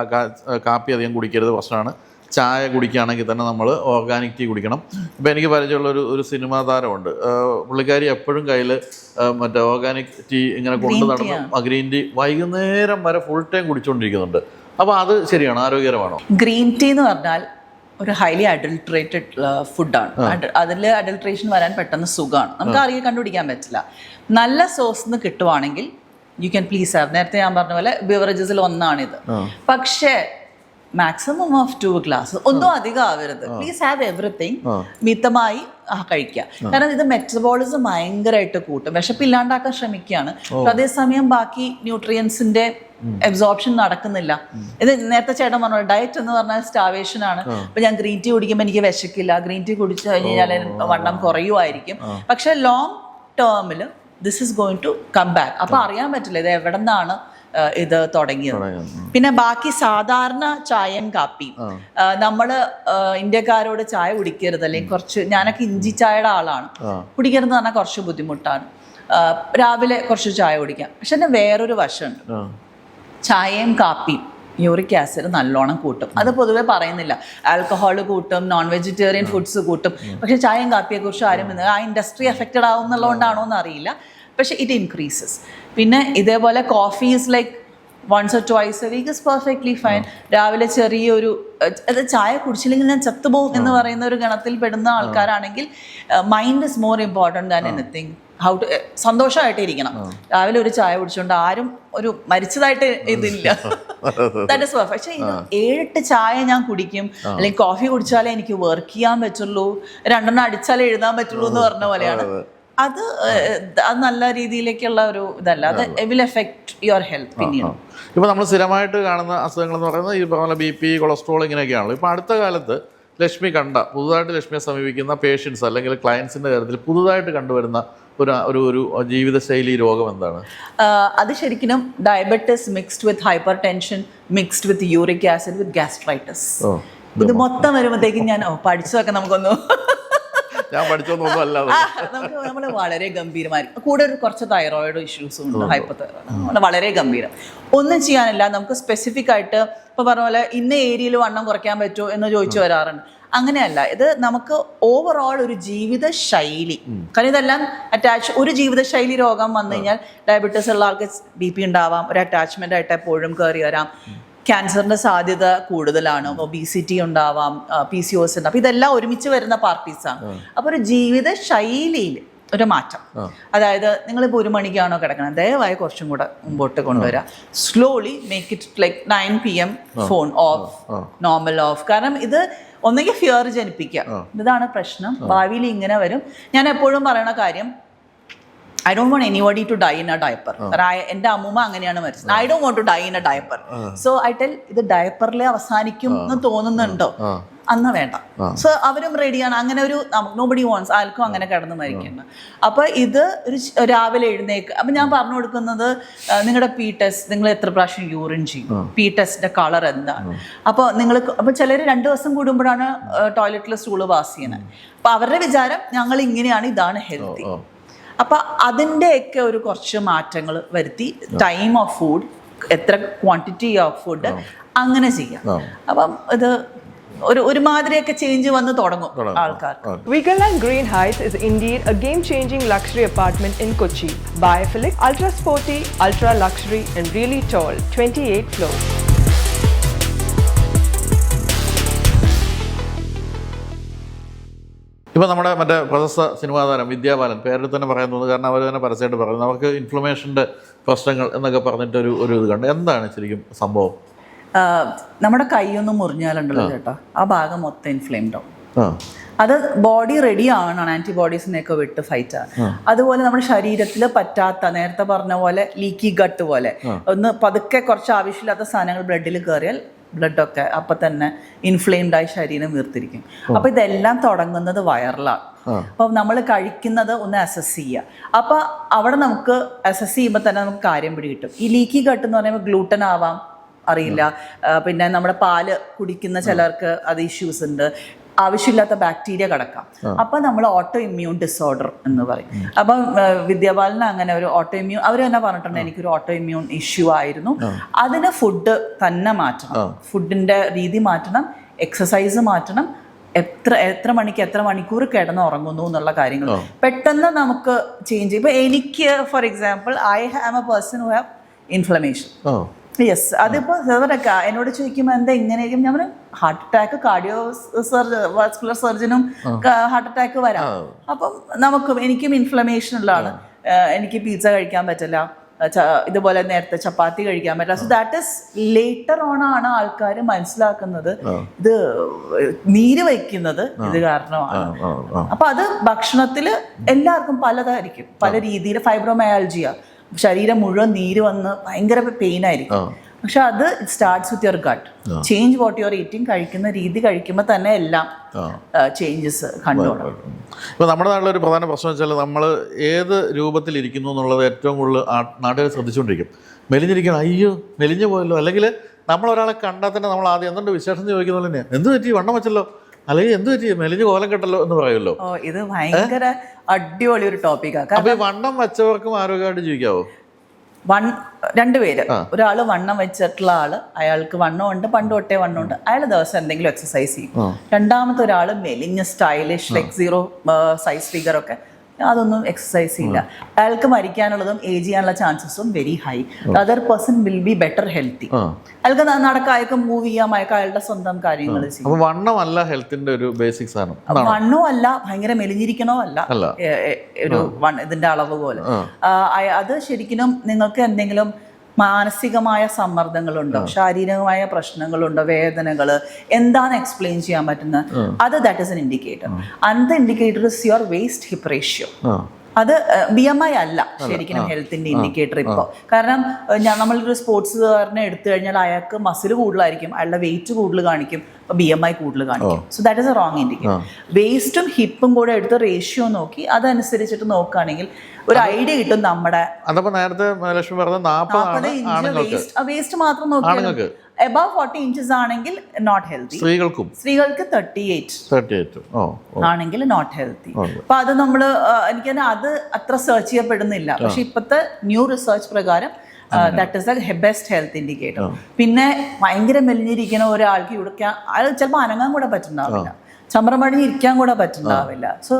കാപ്പി അധികം കുടിക്കരുത് പ്രശ്നമാണ്. ചായ കുടിക്കുകയാണെങ്കിൽ തന്നെ നമ്മൾ ഓർഗാനിക് ടീ കുടിക്കണം. ഇപ്പം എനിക്ക് പരിചയമുള്ള ഒരു ഒരു സിനിമാ താരമുണ്ട്. പുള്ളിക്കാരി എപ്പോഴും കയ്യിൽ മറ്റേ ഓർഗാനിക് ടീ ഇങ്ങനെ കൊണ്ടു നടന്ന് ഗ്രീൻ ടീ വൈകുന്നേരം വരെ ഫുൾ ടൈം കുടിച്ചുകൊണ്ടിരിക്കുന്നുണ്ട് അപ്പോൾ അത് ശരിയാണ്? ആരോഗ്യകരമാണോ? ഗ്രീൻ ടീ എന്ന് പറഞ്ഞാൽ ഒരു ഹൈലി അഡൾട്രേറ്റഡ് ഫുഡാണ് അതിൽ അഡൾട്രേഷൻ വരാൻ പെട്ടെന്ന് സുഖമാണ്. നമുക്ക് അറിയാൻ കണ്ടുപിടിക്കാൻ പറ്റില്ല. നല്ല സോസ് നിന്ന് കിട്ടുവാണെങ്കിൽ യു ക്യാൻ പ്ലീസ് ഹാവ് നേരത്തെ ഞാൻ പറഞ്ഞ പോലെ ബിവറേജസിൽ ഒന്നാണിത്. പക്ഷേ മാക്സിമം ഓഫ് ടു ഗ്ലാസ് ഒന്നും അധികം ആവരുത്. പ്ലീസ് ഹാവ് എവറിത്തിങ് മിതമായി കഴിക്കുക. കാരണം ഇത് മെറ്റബോളിസം ഭയങ്കരമായിട്ട് കൂട്ടും. വിശപ്പില്ലാണ്ടാക്കാൻ ശ്രമിക്കുകയാണ്. അതേസമയം ബാക്കി ന്യൂട്രിയൻസിന്റെ എബ്സോർപ്ഷൻ നടക്കുന്നില്ല. ഇത് നേരത്തെ ചേട്ടൻ പറഞ്ഞു ഡയറ്റ് എന്ന് പറഞ്ഞാൽ സ്റ്റാവേഷൻ ആണ്. ഇപ്പൊ ഞാൻ ഗ്രീൻ ടീ കുടിക്കുമ്പോൾ എനിക്ക് വിശക്കില്ല. ഗ്രീൻ ടീ കുടിച്ചു കഴിഞ്ഞ് കഴിഞ്ഞാൽ വണ്ണം കുറയുമായിരിക്കും. പക്ഷെ ലോങ് ടേമിൽ this is going to come back അപ്പൊ അറിയാൻ പറ്റില്ല ഇത് എവിടെ നിന്നാണ് ഇത് തുടങ്ങിയത്. പിന്നെ ബാക്കി സാധാരണ ചായയും കാപ്പിയും. നമ്മൾ ഇന്ത്യക്കാരോട് ചായ കുടിക്കരുത് അല്ലെങ്കിൽ കുറച്ച് ഞാനൊക്കെ ഇഞ്ചി ചായയുടെ ആളാണ്. കുടിക്കരുതെന്ന് പറഞ്ഞാൽ കുറച്ച് ബുദ്ധിമുട്ടാണ്. രാവിലെ കുറച്ച് ചായ കുടിക്കാം. പക്ഷെ എന്നെ വേറൊരു വശമുണ്ട്. ചായയും കാപ്പിയും. യൂറിക് ആസിഡ് നല്ലോണം കൂട്ടും. അത് പൊതുവെ പറയുന്നില്ല. ആൽക്കഹോൾ കൂട്ടും നോൺ വെജിറ്റേറിയൻ ഫുഡ്സ് കൂട്ടും. പക്ഷെ ചായയും കാപ്പിയെക്കുറിച്ച് ആരും ഇന്ന് ആ ഇൻഡസ്ട്രി എഫക്റ്റഡ് ആവും എന്നുള്ളതുകൊണ്ടാണോ എന്ന് അറിയില്ല. പക്ഷെ ഇറ്റ് ഇൻക്രീസസ് പിന്നെ ഇതേപോലെ coffee is like once or twice a week is perfectly fine രാവിലെ ചെറിയൊരു അത് ചായ കുടിച്ചില്ലെങ്കിൽ ഞാൻ ചത്തുപോകും എന്ന് പറയുന്ന ഒരു ഗണത്തിൽ പെടുന്ന ആൾക്കാരാണെങ്കിൽ mind is more important than anything how to സന്തോഷമായിട്ട് ഇരിക്കണം രാവിലെ ഒരു ചായ കുടിച്ചുകൊണ്ട് ആരും ഒരു മരിച്ചതായിട്ട് ഇതില്ല. പെർഫെക്റ്റ് പക്ഷേ ഏഴെട്ട് ചായ ഞാൻ കുടിക്കും. അല്ലെങ്കിൽ കോഫി കുടിച്ചാലേ എനിക്ക് വർക്ക് ചെയ്യാൻ പറ്റുള്ളൂ. രണ്ടെണ്ണം അടിച്ചാലേ എഴുതാൻ പറ്റുള്ളൂ എന്ന് പറഞ്ഞ പോലെയാണ്. അത്. അത് നല്ല രീതിയിലേക്കുള്ള ഒരു ഇതല്ല. അത് വിൽ എഫക്ട് യുവർ ഹെൽത്ത് പിന്നീട്. ഇപ്പോൾ നമ്മൾ സ്ഥിരമായിട്ട് കാണുന്ന അസുഖങ്ങൾ എന്ന് പറയുന്നത് ഈ പറഞ്ഞ ബി പി കൊളസ്ട്രോൾ ഇങ്ങനെയൊക്കെയാണല്ലോ. ഇപ്പോൾ അടുത്ത കാലത്ത് ലക്ഷ്മി കണ്ട പുതുതായിട്ട് ലക്ഷ്മിയെ സമീപിക്കുന്ന പേഷ്യൻസ് അല്ലെങ്കിൽ ക്ലയൻസിന്റെ കാര്യത്തിൽ പുതുതായിട്ട് കണ്ടുവരുന്ന ഒരു ഒരു ഒരു ജീവിതശൈലി രോഗം എന്താണ്? അത് ശരിക്കും diabetes mixed with hypertension mixed with uric acid with gastritis ഇത് മൊത്തം. വരുമ്പോഴത്തേക്കും ഞാൻ പഠിച്ചതൊക്കെ നമുക്കൊന്ന് ഞാൻ പഠിച്ചൊന്നും അല്ല നമുക്ക് നമ്മൾ വളരെ ഗംഭീരമായിരിക്കും കൂടെ ഒരു കുറച്ച് തൈറോയിഡ് ഇഷ്യൂസും ഉണ്ട് ഹൈപ്പർ തൈറോയിഡ് വളരെ ഗംഭീരം. ഒന്നും ചെയ്യാനില്ല നമുക്ക് സ്പെസിഫിക് ആയിട്ട് ഇപ്പൊ പറഞ്ഞ പോലെ ഇന്ന ഏരിയയിൽ വണ്ണം കുറയ്ക്കാൻ പറ്റുമോ എന്ന് ചോദിച്ചു വരാറുണ്ട്. അങ്ങനെയല്ല ഇത് നമുക്ക് ഓവറോൾ ഒരു ജീവിത ശൈലി കാരണം ഇതെല്ലാം അറ്റാച്ച് ഒരു ജീവിതശൈലി രോഗം വന്നു കഴിഞ്ഞാൽ ഡയബറ്റീസ് ഉള്ള ആൾക്ക് ബി പി ഉണ്ടാവാം ഒരു അറ്റാച്ച്മെന്റ് ആയിട്ട് എപ്പോഴും കയറി വരാം. ക്യാൻസറിന്റെ സാധ്യത കൂടുതലാണ് ഒബീസിറ്റി ഉണ്ടാവാം പി സി ഒസ് ഉണ്ടാവും ഇതെല്ലാം ഒരുമിച്ച് വരുന്ന പാർട്ടീസാണ് അപ്പൊ ഒരു ജീവിത ശൈലിയിൽ ഒരു മാറ്റം. അതായത് നിങ്ങൾ നിങ്ങളിപ്പോൾ ഒരു മണിക്കാണോ കിടക്കണം ദയവായി കുറച്ചും കൂടെ മുമ്പോട്ട് കൊണ്ടുവരാം. Slowly make it like nine P M phone off normal off കാരണം ഇത് ഒന്നെങ്കിൽ ഫിയർ ജനിപ്പിക്കുക ഇതാണ് പ്രശ്നം. ഭാവിയിൽ ഇങ്ങനെ വരും. ഞാൻ എപ്പോഴും പറയണ കാര്യം I don't want anybody to die in a diaper എന്റെ അമ്മൂമ്മ അങ്ങനെയാണ് മരിച്ചത്. I don't want to die in a diaper so I tell ഇത് ഡയപ്പറിലെ അവസാനിക്കും എന്ന് തോന്നുന്നുണ്ടോ? അന്ന് വേണ്ട. സോ അവരും റെഡിയാണ് അങ്ങനെ ഒരു നോബഡി വോൺസ് ആർക്കും അങ്ങനെ കിടന്ന് മരിക്കണം അപ്പൊ ഇത് ഒരു രാവിലെ എഴുന്നേക്ക് അപ്പൊ ഞാൻ പറഞ്ഞു കൊടുക്കുന്നത് നിങ്ങളുടെ പി ടെസ്റ്റ് നിങ്ങൾ എത്ര പ്രാവശ്യം യൂറിൻ ചെയ്യും? പി ടെസ്റ്റിന്റെ കളർ എന്താണ് അപ്പോൾ നിങ്ങൾ അപ്പൊ ചിലർ രണ്ട് ദിവസം കൂടുമ്പോഴാണ് ടോയ്ലറ്റിൽ സ്റ്റൂൾ പാസ് ചെയ്യുന്നത് അപ്പൊ അവരുടെ വിചാരം ഞങ്ങൾ ഇങ്ങനെയാണ് ഇതാണ് ഹെൽത്തി. അപ്പൊ അതിന്റെയൊക്കെ ഒരു കുറച്ച് മാറ്റങ്ങൾ വരുത്തി ടൈം ഓഫ് ഫുഡ് എത്ര ക്വാണ്ടിറ്റി ഓഫ് ഫുഡ് അങ്ങനെ ചെയ്യാം. അപ്പം ഇത് ഒരു ഒരുമാതിരിയൊക്കെ ചേഞ്ച് വന്ന് തുടങ്ങും ആൾക്കാർ Vigaland Green is is a game changing luxury apartment in Kochi biophilic ultra sporty ultra luxury and really tall twenty 28 floors. ഇപ്പോൾ നമ്മുടെ മറ്റേ പ്രശസ്ത സിനിമാ താരം വിദ്യാബാലൻ പേരിൽ തന്നെ പറയാൻ തോന്നുന്നു. കാരണം അവർ തന്നെ പരസ്യമായിട്ട് പറഞ്ഞു നമുക്ക് ഇൻഫ്ലമേഷന്റെ പ്രശ്നങ്ങൾ എന്നൊക്കെ പറഞ്ഞിട്ട് ഒരു ഒരു ഇത് കണ്ട്. എന്താണ് ശരിക്കും സംഭവം? നമ്മുടെ കൈയൊന്നും മുറിഞ്ഞാലുണ്ടല്ലോ ചേട്ടാ. ആ ഭാഗം മൊത്തം ഇൻഫ്ലെയിംഡ് ആവും. അത് ബോഡി റെഡി ആവണം ആന്റിബോഡീസിനെയൊക്കെ വിട്ട് ഫൈറ്റ് ആണ് അതുപോലെ നമ്മുടെ ശരീരത്തിൽ പറ്റാത്ത നേരത്തെ പറഞ്ഞ പോലെ ലീക്കി ഗട്ട് പോലെ ഒന്ന് പതുക്കെ കുറച്ച് ആവശ്യമില്ലാത്ത സാധനങ്ങൾ ബ്ലഡിൽ കയറിയാൽ ബ്ലഡൊക്കെ അപ്പൊ തന്നെ ഇൻഫ്ലെയിംഡ് ആയി ശരീരം വീർത്തിരിക്കും. അപ്പൊ ഇതെല്ലാം തുടങ്ങുന്നത് വയറിലാണ് അപ്പൊ നമ്മൾ കഴിക്കുന്നത് ഒന്ന് അസസ് ചെയ്യുക. അപ്പൊ അവിടെ നമുക്ക് അസസ് ചെയ്യുമ്പോൾ തന്നെ നമുക്ക് കാര്യം പിടി കിട്ടും ഈ ലീക്കി ഗട്ട് എന്ന് പറയുമ്പോൾ ഗ്ലൂട്ടൻ ആവാം അറിയില്ല. പിന്നെ നമ്മുടെ പാൽ കുടിക്കുന്ന ചിലർക്ക് അത് ഇഷ്യൂസ് ഉണ്ട്. ആവശ്യമില്ലാത്ത ബാക്ടീരിയ കിടക്കാം. അപ്പൊ നമ്മൾ ഓട്ടോ ഇമ്മ്യൂൺ ഡിസോർഡർ എന്ന് പറയും. അപ്പം വിദ്യാബാലന് അങ്ങനെ ഒരു ഓട്ടോ ഇമ്മ്യൂൺ അവർ തന്നെ പറഞ്ഞിട്ടുണ്ട് എനിക്കൊരു ഓട്ടോ ഇമ്മ്യൂൺ ഇഷ്യൂ ആയിരുന്നു അതിന് ഫുഡ് തന്നെ മാറ്റണം. ഫുഡിന്റെ രീതി മാറ്റണം എക്സസൈസ് മാറ്റണം. എത്ര എത്ര മണിക്ക് എത്ര മണിക്കൂർ കിടന്ന് ഉറങ്ങുന്നു എന്നുള്ള കാര്യങ്ങൾ. പെട്ടെന്ന് നമുക്ക് ചേഞ്ച് ഇപ്പൊ എനിക്ക് for example I have a person who have inflammation yes അതിപ്പോ സാധാരണ എന്നോട് ചോദിക്കുമ്പോൾ എന്താ ഇങ്ങനെയായിരിക്കും? ഞാൻ ഹാർട്ട് അറ്റാക്ക് കാർഡിയോ സർജ വാസ്കുലർ സർജനും ഹാർട്ട് അറ്റാക്ക് വരാം. അപ്പം നമുക്കും എനിക്കും ഇൻഫ്ലമേഷൻ ഉള്ളതാണ് എനിക്ക് പിസ്സ കഴിക്കാൻ പറ്റില്ല. ഇതുപോലെ നേരത്തെ ചപ്പാത്തി കഴിക്കാൻ പറ്റില്ല. So that is later on ആണ് ആൾക്കാർ മനസ്സിലാക്കുന്നത്. ഇത് നീര് വയ്ക്കുന്നത് ഇത് കാരണമാണ്. അപ്പൊ അത് ഭക്ഷണത്തിൽ എല്ലാവർക്കും പലതായിരിക്കും. പല രീതിയിൽ ഫൈബ്രോമയാൾജിയ ശരീരം മുഴുവൻ നീര് വന്ന് ഭയങ്കര പെയിൻ ആയിരിക്കും. പക്ഷെ അത് starts with your gut change what your eating കഴിക്കുന്ന രീതി കഴിക്കുമ്പോൾ തന്നെ എല്ലാം ചേഞ്ചസ് കണ്ടുകൊള്ളണം ഇപ്പോൾ നമ്മുടെ നാട്ടിലൊരു പ്രധാന പ്രശ്നം വെച്ചാൽ നമ്മൾ ഏത് രൂപത്തിൽ ഇരിക്കുന്നു എന്നുള്ളത് ഏറ്റവും കൂടുതൽ നാട്ടുകാർ ശ്രദ്ധിച്ചുകൊണ്ടിരിക്കും. മെലിഞ്ഞിരിക്കണം അയ്യോ മെലിഞ്ഞു പോയല്ലോ. അല്ലെങ്കിൽ നമ്മൾ ഒരാളെ കണ്ടാൽ തന്നെ നമ്മൾ ആദ്യം എന്തുണ്ട് വിശേഷം ചോദിക്കുന്നതല്ലേ ചോദിക്കുന്നത് എന്ത് പറ്റി? വണ്ണം വെച്ചല്ലോ. അല്ലെങ്കിൽ എന്ത് പറ്റി? മെലിഞ്ഞ് കോലം കെട്ടല്ലോ എന്ന് പറയുമല്ലോ. ഓ ഇത് ഭയങ്കര അടിപൊളി ഒരു ടോപ്പിക്കാണ് അപ്പോൾ ഈ വണ്ണം വെച്ചവർക്കും ആരോഗ്യമായിട്ട് ജീവിക്കാവോ? വൺ രണ്ടുപേര് ഒരാൾ വണ്ണം വെച്ചിട്ടുള്ള ആൾ അയാൾക്ക് വണ്ണമുണ്ട് പണ്ട് തൊട്ടേ വണ്ണമുണ്ട്. അയാൾ ദിവസം എന്തെങ്കിലും എക്സസൈസ് ചെയ്യും. രണ്ടാമത്തെ ഒരാൾ മെലിഞ്ഞ stylish like zero size figure ഒക്കെ അതൊന്നും എക്സസൈസ് ചെയ്യില്ല അയാൾക്ക് മരിക്കാനുള്ളതും ഏജ് ചെയ്യാനുള്ള ചാൻസസും very high other person will be better healthy അയാൾക്ക് നടക്കായൊക്കെ നടക്കാം അയാൾക്ക് മൂവ് ചെയ്യാം അയാൾക്ക് അയാളുടെ സ്വന്തം കാര്യങ്ങൾ ചെയ്യും. വണ്ണമല്ല ഹെൽത്തിന്റെ ഒരു ബേസിക് സാധനം. വണ്ണോ അല്ല ഭയങ്കര മെലിഞ്ഞിരിക്കണോ അല്ല? ഒരു ഇതിന്റെ അളവ് പോലെ. അത് ശരിക്കും നിങ്ങൾക്ക് എന്തെങ്കിലും മാനസികമായ സമ്മർദ്ദങ്ങളുണ്ടോ? ശാരീരികമായ പ്രശ്നങ്ങളുണ്ടോ? വേദനകൾ എന്താണ് എക്സ്പ്ലെയിൻ ചെയ്യാൻ പറ്റുന്നത്? അത് ദാറ്റ് ഇസ് എൻ ഇൻഡിക്കേറ്റർ അന്ത indicator is your waist hip ratio അത് ബി എം ഐ അല്ല ശരിക്കും ഹെൽത്തിന്റെ ഇൻഡിക്കേറ്റർ ഇപ്പോൾ കാരണം ഞാൻ നമ്മളൊരു സ്പോർട്സുകാരനെ എടുത്തു കഴിഞ്ഞാൽ അയാൾക്ക് മസിൽ കൂടുതലായിരിക്കും അയാളുടെ വെയിറ്റ് കൂടുതൽ കാണിക്കും ബി എം ഐ കൂടുതൽ കാണിക്കും. So that is a wrong indicator വേസ്റ്റും ഹിപ്പും കൂടെ എടുത്ത് റേഷ്യോ നോക്കി അതനുസരിച്ചിട്ട് നോക്കുകയാണെങ്കിൽ ഒരു ഐഡിയ കിട്ടും നമ്മുടെ നേരത്തെ ലക്ഷ്മി ആണുങ്ങൾക്ക്. വേസ്റ്റ് മാത്രം ആണുങ്ങൾക്ക്. എബവ് ഫോർട്ടി ഇഞ്ചസ് ആണെങ്കിൽ നോട്ട് ഹെൽത്തി സ്ത്രീകൾക്കും. സ്ത്രീകൾക്ക് തേർട്ടി എയ്റ്റ് തേർട്ടി എയ്റ്റ് ആണെങ്കിൽ നോട്ട് ഹെൽത്തി. അപ്പൊ അത് നമ്മൾ എനിക്ക് തന്നെ അത് അത്ര സെർച്ച് ചെയ്യപ്പെടുന്നില്ല. പക്ഷെ ഇപ്പോഴത്തെ ന്യൂ റിസർച്ച് പ്രകാരം that is the best health indicator പിന്നെ ഭയങ്കര മെലിഞ്ഞിരിക്കുന്ന ഒരാൾക്ക് ഇവിടെ അയാൾ ചിലപ്പോൾ അനങ്ങാൻ കൂടെ പറ്റുന്നുണ്ടാവില്ല ചമ്രം പണിഞ്ഞ് ഇരിക്കാൻ കൂടെ പറ്റുന്നുണ്ടാവില്ല. സോ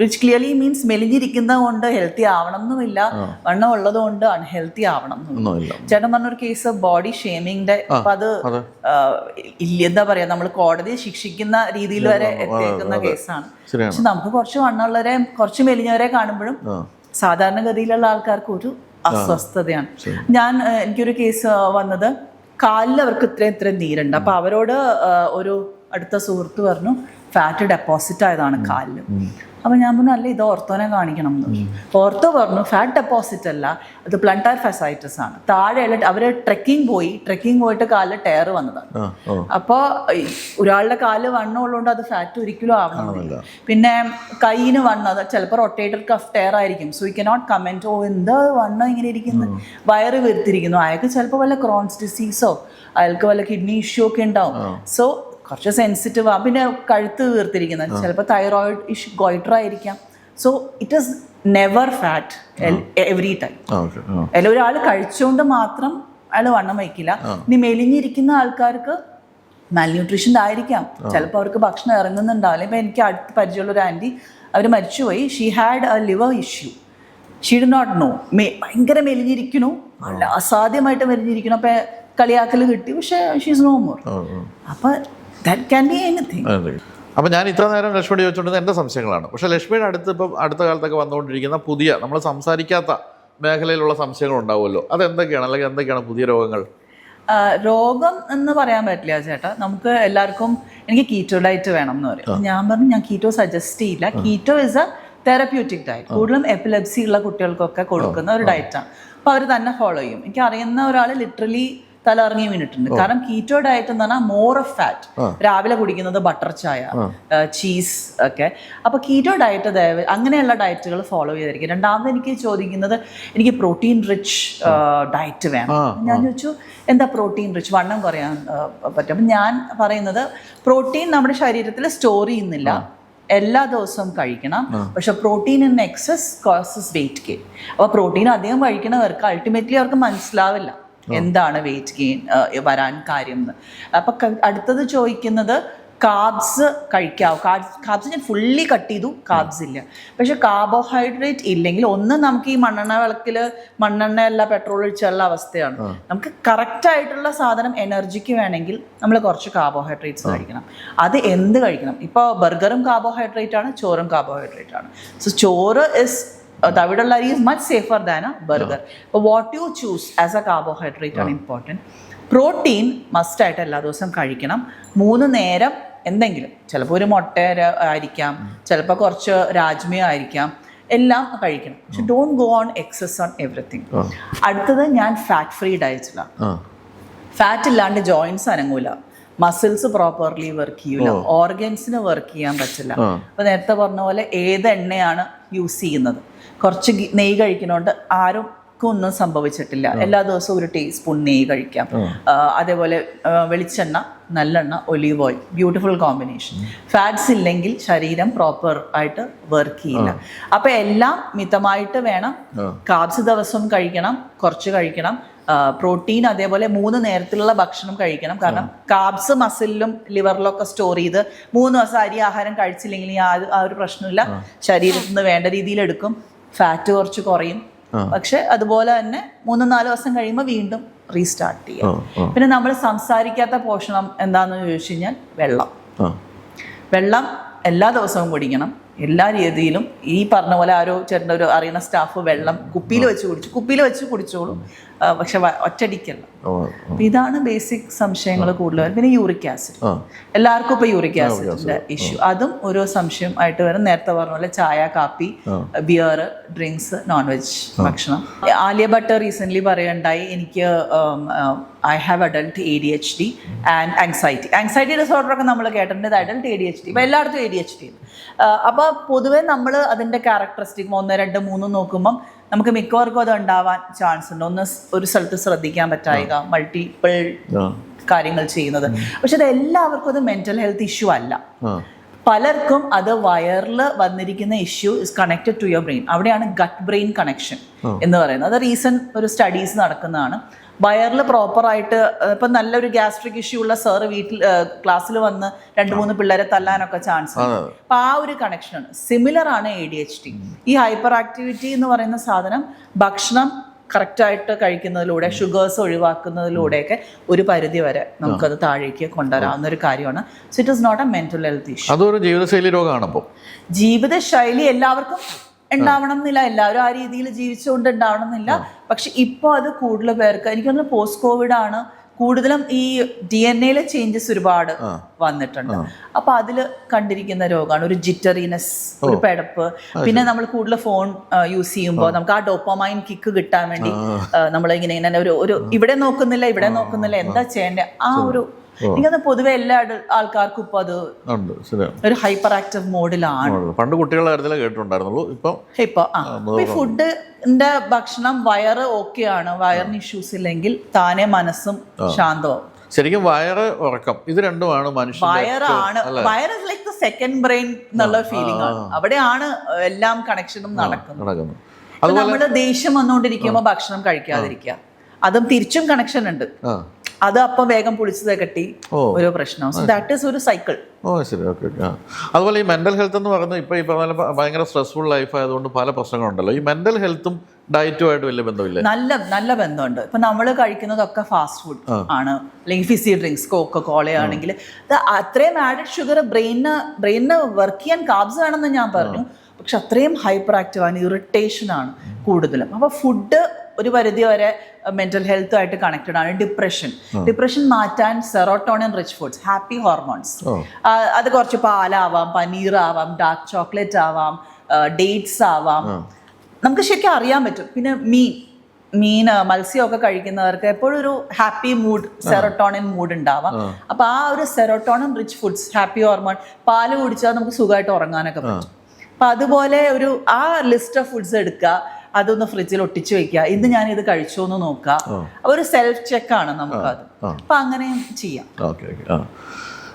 വിച്ച് ക്ലിയർലി മീൻസ് മെലിഞ്ഞിരിക്കുന്നത് കൊണ്ട് ഹെൽത്തി ആവണം എന്നുമില്ല വണ്ണം ഉള്ളത് കൊണ്ട് അൺഹെൽത്തി ആവണം എന്നുമില്ല ചേട്ടൻ പറഞ്ഞൊരു കേസ് ബോഡി ഷേമിങ്ങിന്റെ അപ്പൊ അത് ഇല്ല എന്താ പറയാ നമ്മൾ കോടതിയെ ശിക്ഷിക്കുന്ന രീതിയിൽ വരെ എത്തിയേക്കുന്ന കേസാണ് പക്ഷെ നമുക്ക് കുറച്ച് വണ്ണമുള്ളവരെ കുറച്ച് മെലിഞ്ഞവരെ കാണുമ്പോഴും സാധാരണഗതിയിലുള്ള ആൾക്കാർക്ക് ഒരു അസ്വസ്ഥതയാണ്. ഞാൻ എനിക്കൊരു കേസ് വന്നത് കാലിൽ അവർക്ക് ഇത്രയും ഇത്രയും നീരുണ്ട്. അപ്പൊ അവരോട് ഒരു അടുത്ത സുഹൃത്ത് പറഞ്ഞു ഫാറ്റ് ഡെപ്പോസിറ്റ് ആയതാണ് കാലിൽ അപ്പോൾ ഞാൻ പറഞ്ഞു അല്ല ഇത് ഓർത്തോനെ കാണിക്കണം എന്ന്. ഓർത്തോ പറഞ്ഞു ഫാറ്റ് ഡെപ്പോസിറ്റ് അല്ല അത് പ്ലണ്ടാർ ഫെസൈറ്റിസ് ആണ്. താഴെയുള്ള അവർ ട്രെക്കിംഗ് പോയി ട്രെക്കിംഗ് പോയിട്ട് കാലിൽ ടയർ വന്നതാണ്. അപ്പോൾ ഒരാളുടെ കാൽ വണ്ണം ഉള്ളതുകൊണ്ട് അത് ഫാറ്റ് ഒരിക്കലും ആവണമെന്നില്ല പിന്നെ കൈയിന് വണ്ണം അത് ചിലപ്പോൾ റൊട്ടേറ്റർ കഫ് ടയർ ആയിരിക്കും. സോ യു നോട്ട് കമന്റ് ഓ എന്താ വണ്ണം ഇങ്ങനെ ഇരിക്കുന്നു? വയറ് വീർത്തിരിക്കുന്നു. അയാൾക്ക് ചിലപ്പോൾ വല്ല ക്രോൺസ് ഡിസീസോ അയാൾക്ക് വല്ല കിഡ്നി ഇഷ്യൂ ഒക്കെ ഉണ്ടാവും. സോ കുറച്ച് സെൻസിറ്റീവ് ആ. പിന്നെ കഴുത്ത് വീർത്തിരിക്കുന്നത് ചിലപ്പോൾ തൈറോയിഡ് ഇഷ്യൂ ഗോയിറ്റർ ആയിരിക്കാം. So it is never fat every time അല്ല ഒരാൾ കഴിച്ചുകൊണ്ട് മാത്രം അയാൾ വണ്ണം വയ്ക്കില്ല. ഇനി മെലിഞ്ഞിരിക്കുന്ന ആൾക്കാർക്ക് മാൽന്യൂട്രീഷൻ ആയിരിക്കാം ചിലപ്പോൾ അവർക്ക് ഭക്ഷണം ഇറങ്ങുന്നുണ്ടാവില്ല. ഇപ്പം എനിക്ക് അടുത്ത് പരിചയമുള്ള ഒരു ആന്റി അവർ മരിച്ചുപോയി. She had a liver issue she did not know me ഭയങ്കര മെലിഞ്ഞിരിക്കണു അല്ല അസാധ്യമായിട്ട് മെലിഞ്ഞിരിക്കണു അപ്പം കളിയാക്കൽ കിട്ടി. പക്ഷേ ഷീസ് നോ മോർ അപ്പം ദാറ്റ് ക്യാൻ ബി എനിത്തിങ് അപ്പോൾ ഞാൻ ഇത്ര നേരം ലക്ഷ്മിയോട് ചോദിച്ചുകൊണ്ടിരുന്നത് എന്റെ സംശയങ്ങളാണ്. പക്ഷേ ലക്ഷ്മിയുടെ അടുത്ത് ഇപ്പം അടുത്ത കാലത്തൊക്കെ വന്നുകൊണ്ടിരിക്കുന്ന പുതിയ നമ്മൾ സംസാരിക്കാത്ത മേഖലയിലുള്ള സംശയങ്ങൾ ഉണ്ടാവുമല്ലോ. അതെന്തൊക്കെയാണ്? അല്ലെങ്കിൽ എന്തൊക്കെയാണ് പുതിയ രോഗങ്ങൾ? രോഗം എന്ന് പറയാൻ പറ്റില്ല ചേട്ടാ. നമുക്ക് എല്ലാവർക്കും എനിക്ക് കീറ്റോ ഡയറ്റ് വേണം എന്ന് പറയും ഞാൻ പറഞ്ഞു ഞാൻ കീറ്റോ സജസ്റ്റ് ചെയ്യില്ല. Keto is a therapeutic diet കൂടുതലും എപ്പിലെപ്സി ഉള്ള കുട്ടികൾക്കൊക്കെ കൊടുക്കുന്ന ഒരു ഡയറ്റാണ് അപ്പോൾ അവർ തന്നെ ഫോളോ ചെയ്യും. എനിക്ക് അറിയുന്ന ഒരാൾ ലിറ്ററലി തലറങ്ങി വീണിട്ടുണ്ട്. കാരണം കീറ്റോ ഡയറ്റ് എന്ന് പറഞ്ഞാൽ മോർ ഓഫ് ഫാറ്റ് രാവിലെ കുടിക്കുന്നത് ബട്ടർ ചായ ചീസ് ഒക്കെ. അപ്പൊ കീറ്റോ ഡയറ്റ് അങ്ങനെയുള്ള ഡയറ്റുകൾ ഫോളോ ചെയ്തിരിക്കും. രണ്ടാമത് എനിക്ക് ചോദിക്കുന്നത് എനിക്ക് പ്രോട്ടീൻ റിച്ച് ഡയറ്റ് വേണം. ഞാൻ ചോദിച്ചു എന്താ പ്രോട്ടീൻ റിച്ച് വണ്ണം കുറയാൻ പറ്റും. അപ്പം ഞാൻ പറയുന്നത് പ്രോട്ടീൻ നമ്മുടെ ശരീരത്തിൽ സ്റ്റോർ ചെയ്യുന്നില്ല. എല്ലാ ദിവസവും കഴിക്കണം. പക്ഷെ protein in excess causes weight gain അപ്പോൾ പ്രോട്ടീൻ അധികം കഴിക്കണവർക്ക് അൾട്ടിമേറ്റ്ലി അവർക്ക് മനസ്സിലാവില്ല. എന്താണ് വെയിറ്റ് ഗെയിൻ വരാൻ കാര്യം എന്ന്. അപ്പം അടുത്തത് ചോദിക്കുന്നത് കാബ്സ് കഴിക്കാവും. കാബ്സ് ഞാൻ ഫുള്ളി കട്ട് ചെയ്തു കാബ്സ് ഇല്ല. പക്ഷെ കാർബോഹൈഡ്രേറ്റ് ഇല്ലെങ്കിൽ ഒന്ന് നമുക്ക് ഈ മണ്ണെണ്ണ വിളക്കിൽ മണ്ണെണ്ണ അല്ല പെട്രോൾ ഒഴിച്ചുള്ള അവസ്ഥയാണ്. നമുക്ക് കറക്റ്റ് ആയിട്ടുള്ള സാധനം എനർജിക്ക് വേണമെങ്കിൽ നമ്മൾ കുറച്ച് കാർബോഹൈഡ്രേറ്റ്സ് കഴിക്കണം. അത് എന്ത് കഴിക്കണം? ഇപ്പോൾ ബർഗറും കാർബോഹൈഡ്രേറ്റ് ആണ് ചോറും കാർബോഹൈഡ്രേറ്റ് ആണ്. സോ ചോറ് ഇസ് തവിടുള്ള അരി is much safer than a burger അപ്പോൾ what you choose as a carbohydrate ആണ് ഇമ്പോർട്ടന്റ് പ്രോട്ടീൻ മസ്റ്റായിട്ട് എല്ലാ ദിവസവും കഴിക്കണം. മൂന്ന് നേരം എന്തെങ്കിലും ചിലപ്പോൾ ഒരു മുട്ട ആയിരിക്കാം ചിലപ്പോൾ കുറച്ച് രാജ്മയോ ആയിരിക്കാം എല്ലാം കഴിക്കണം. പക്ഷെ don't go on excess on everything അടുത്തത് ഞാൻ ഫാറ്റ് ഫ്രീ ഡയറ്റിലാണ് ഫാറ്റ് ഇല്ലാണ്ട് ജോയിൻസ് അനങ്ങൂല. മസിൽസ് പ്രോപ്പർലി വർക്ക് ചെയ്യൂല. ഓർഗൻസിന് വർക്ക് ചെയ്യാൻ പറ്റില്ല. അപ്പൊ നേരത്തെ പറഞ്ഞ പോലെ ഏത് എണ്ണയാണ് യൂസ് ചെയ്യുന്നത്? കുറച്ച് നെയ്യ് കഴിക്കുന്നതുകൊണ്ട് ആരും ഒന്നും സംഭവിച്ചിട്ടില്ല എല്ലാ ദിവസവും ഒരു ടീസ്പൂൺ നെയ്യ് കഴിക്കാം. അതേപോലെ വെളിച്ചെണ്ണ നല്ലെണ്ണ olive oil beautiful combination fats ഇല്ലെങ്കിൽ ശരീരം പ്രോപ്പർ ആയിട്ട് വർക്ക് ചെയ്യില്ല. അപ്പൊ എല്ലാം മിതമായിട്ട് വേണം. കാബ്സ് ദിവസം കഴിക്കണം കുറച്ച് കഴിക്കണം. പ്രോട്ടീൻ അതേപോലെ മൂന്ന് നേരത്തിലുള്ള ഭക്ഷണം കഴിക്കണം. കാരണം കാബ്സ് മസിലിലും ലിവറിലൊക്കെ സ്റ്റോർ ചെയ്ത് മൂന്ന് ദിവസം അരി ആഹാരം കഴിച്ചില്ലെങ്കിൽ ആ ഒരു- ആ ഒരു പ്രശ്നമില്ല. ശരീരത്തിൽ നിന്ന് വേണ്ട രീതിയിൽ എടുക്കും ഫാറ്റ് കുറച്ച് കുറയും. പക്ഷെ അതുപോലെ തന്നെ മൂന്ന് നാല് ദിവസം കഴിയുമ്പോൾ വീണ്ടും റീസ്റ്റാർട്ട് ചെയ്യാം. പിന്നെ നമ്മൾ സംസാരിക്കാത്ത പോഷണം എന്താണെന്ന് ചോദിച്ചു കഴിഞ്ഞാൽ വെള്ളം. വെള്ളം എല്ലാ ദിവസവും കുടിക്കണം. എല്ലാ രീതിയിലും ഈ പറഞ്ഞ പോലെ ആരോ ചേട്ടന്റെ ഒരു അറിയുന്ന സ്റ്റാഫ് വെള്ളം കുപ്പിയിൽ വെച്ച് കുടിച്ചു. കുപ്പിയിൽ വെച്ച് കുടിച്ചോളൂ. പക്ഷെ ഒറ്റടിക്കല്ല ഇതാണ് ബേസിക് സംശയങ്ങൾ കൂടുതൽ പിന്നെ യൂറിക് ആസിഡ് എല്ലാവർക്കും ഇപ്പൊ യൂറിക് ആസിഡിന്റെ ഇഷ്യൂ അതും ഒരു സംശയം ആയിട്ട് വരും. നേരത്തെ പറഞ്ഞ പോലെ ചായ കാപ്പി ബിയർ ഡ്രിങ്ക്സ് നോൺ വെജ് ഭക്ഷണം. ആലിയ ഭട്ട് റീസെന്റ് പറയണ്ടായി എനിക്ക് I have adult A D H D and anxiety anxiety disorder ഒക്കെ നമ്മൾ കേട്ടിട്ടുണ്ട്. Adult A D H D ഇപ്പൊ എല്ലായിടത്തും എ ഡി എച്ച് ഡി അപ്പൊ പൊതുവെ നമ്മൾ അതിന്റെ ക്യാരക്ടറിസ്റ്റിക് ഒന്ന് രണ്ട് മൂന്ന് നോക്കുമ്പം നമുക്ക് മിക്കവർക്കും അത് ഉണ്ടാവാൻ ചാൻസ് ഉണ്ട്. ഒന്ന് ഒരു സ്ഥലത്ത് ശ്രദ്ധിക്കാൻ പറ്റായിക മൾട്ടിപ്പിൾ കാര്യങ്ങൾ ചെയ്യുന്നത്. പക്ഷെ അത് എല്ലാവർക്കും അത് മെന്റൽ ഹെൽത്ത് ഇഷ്യൂ അല്ല. പലർക്കും അത് വയറിൽ വന്നിരിക്കുന്ന issue is connected to your brain അവിടെയാണ് ഗട്ട് ബ്രെയിൻ കണക്ഷൻ എന്ന് പറയുന്നത്. അത് റീസെന്റ് ഒരു സ്റ്റഡീസ് നടക്കുന്നതാണ്. വയറിൽ പ്രോപ്പറായിട്ട് ഇപ്പം നല്ലൊരു ഗ്യാസ്ട്രിക് ഇഷ്യൂ ഉള്ള സാറ് വീട്ടിൽ ക്ലാസ്സിൽ വന്ന് രണ്ട് മൂന്ന് പിള്ളേരെ തല്ലാനൊക്കെ ചാൻസ് ഉണ്ട്. അപ്പൊ ആ ഒരു കണക്ഷനാണ്. സിമിലർ ആണ് എ ഡി എച്ച് ഡി ഈ ഹൈപ്പർ ആക്ടിവിറ്റി എന്ന് പറയുന്ന സാധനം ഭക്ഷണം കറക്റ്റായിട്ട് കഴിക്കുന്നതിലൂടെ ഷുഗേഴ്സ് ഒഴിവാക്കുന്നതിലൂടെയൊക്കെ ഒരു പരിധി വരെ നമുക്കത് താഴേക്ക് കൊണ്ടുവരാവുന്ന ഒരു കാര്യമാണ്. So it is not a mental health issue അതൊരു ജീവിതശൈലി രോഗമാണ് അപ്പോൾ ജീവിതശൈലി എല്ലാവർക്കും ഉണ്ടാവണം എന്നില്ല എല്ലാവരും ആ രീതിയിൽ ജീവിച്ചുകൊണ്ട് ഉണ്ടാവണം എന്നില്ല പക്ഷെ ഇപ്പോൾ അത് കൂടുതൽ പേർക്ക് എനിക്ക് തോന്നുന്നു പോസ്റ്റ് കോവിഡ് ആണ്. കൂടുതലും ഈ ഡി എൻ എയിലെ ചേഞ്ചസ് ഒരുപാട് വന്നിട്ടുണ്ട്. അപ്പൊ അതിൽ കണ്ടിരിക്കുന്ന രോഗമാണ് ഒരു ജിറ്ററിനെസ് ഒരു പെടപ്പ്. പിന്നെ നമ്മൾ കൂടുതൽ ഫോൺ യൂസ് ചെയ്യുമ്പോൾ നമുക്ക് ആ ഡോപ്പമൈൻ കിക്ക് കിട്ടാൻ വേണ്ടി നമ്മൾ ഇങ്ങനെ ഇങ്ങനെ ഒരു ഒരു ഇവിടെ നോക്കുന്നില്ല ഇവിടെ നോക്കുന്നില്ല എന്താ ചെയ്യേണ്ടത് ആ ഒരു എനിക്കത് പൊതുവെ എല്ലാ ആൾക്കാർക്കും ഇപ്പൊ അത് ഒരു ഹൈപ്പർ ആക്റ്റീവ് മോഡിലാണ്. പണ്ട് കാര്യത്തിലേ കേട്ടിട്ടുണ്ടായിരുന്നുള്ളൂ. ഇപ്പം ഇപ്പൊ ഫുഡിന്റെ ഭക്ഷണം വയറ് ഓക്കെയാണ്. വയറിന് ഇഷ്യൂസ് ഇല്ലെങ്കിൽ താനെ മനസ്സും ശാന്തവും. ശരിക്കും വയറ് ഉറക്കം ഇത് രണ്ടുമാണ് മനുഷ്യ വയറാണ്. വയർ ലൈക്ക് ദ സെക്കൻഡ് ബ്രെയിൻ എന്നുള്ള ഫീലിംഗ് ആണ്. അവിടെയാണ് എല്ലാം കണക്ഷനും നടക്കുന്നത്. നമ്മുടെ നമ്മൾ ദേഷ്യം വന്നുകൊണ്ടിരിക്കുമ്പോ ഭക്ഷണം കഴിക്കാതിരിക്കുക. അതും തിരിച്ചും കണക്ഷൻ ഉണ്ട്. അത് അപ്പം വേഗം പൊളിച്ചത് കെട്ടി ഓരോ ഒരു പ്രശ്നം. സോ ദാറ്റ് ഈസ് ഒരു സൈക്കിൾ ഓ ശരി. ഓക്കെ ഓക്കെ ആ. അതുപോലെ ഈ മെന്റൽ ഹെൽത്ത് എന്ന് പറയുന്നത് ഇപ്പോൾ ഈ പറഞ്ഞ ഭയങ്കര സ്ട്രെസ്ഫുൾ ലൈഫ് ആയതുകൊണ്ട് പല പ്രശ്നങ്ങളുണ്ടല്ലോ. ഈ മെന്റൽ ഹെൽത്തും ഡയറ്റുമായിട്ട് വലിയ ബന്ധമില്ല? നല്ല നല്ല ബന്ധമുണ്ട്. ഇപ്പൊ നമ്മൾ കഴിക്കുന്നതൊക്കെ ഫാസ്റ്റ് ഫുഡ് ആണ്. അല്ലെങ്കിൽ ഫിസി ഡ്രിങ്ക്സ് കോക്ക കോള ആണെങ്കിൽ. അത്രയും ആഡഡ് ഷുഗർ ബ്രെയിനിന് ബ്രെയിനിന് വർക്ക് ചെയ്യാൻ കാബ്സ് വേണമെന്ന് ഞാൻ പറഞ്ഞു. പക്ഷെ അത്രയും ഹൈപ്പർ ആക്റ്റീവ് ആണ് ഇറിറ്റേഷൻ ആണ് കൂടുതലും. അപ്പോൾ ഫുഡ് ഒരു പരിധി വരെ മെന്റൽ ഹെൽത്തുമായിട്ട് കണക്റ്റഡ് ആണ്. ഡിപ്രഷൻ ഡിപ്രഷൻ മാറ്റാൻ serotonin rich foods happy hormones അത് കുറച്ച് പാലാവാം പനീർ ആവാം ഡാർക്ക് ചോക്ലേറ്റ് ആവാം. ഡേറ്റ്സ് ആവാം നമുക്ക് ശരിക്കും അറിയാൻ പറ്റും. പിന്നെ മീൻ മീൻ മത്സ്യമൊക്കെ കഴിക്കുന്നവർക്ക് എപ്പോഴും ഒരു ഹാപ്പി മൂഡ് സെറോട്ടോണിൻ മൂഡ് ഉണ്ടാവാം. അപ്പൊ ആ ഒരു serotonin rich foods happy hormone പാൽ കുടിച്ചാൽ നമുക്ക് സുഖമായിട്ട് ഉറങ്ങാനൊക്കെ പറ്റും. അപ്പൊ അതുപോലെ ഒരു ആ ലിസ്റ്റ് ഓഫ് ഫുഡ്സ് എടുക്കുക അതൊന്ന് ഫ്രിഡ്ജിൽ ഒട്ടിച്ചു വെക്കുക. ഇന്ന് ഞാൻ ഇത് കഴിച്ചോ എന്ന് നോക്കുക. ഒരു സെൽഫ് ചെക്കാണ് നമുക്കത് അപ്പൊ അങ്ങനെയും ചെയ്യാം. ഓക്കെ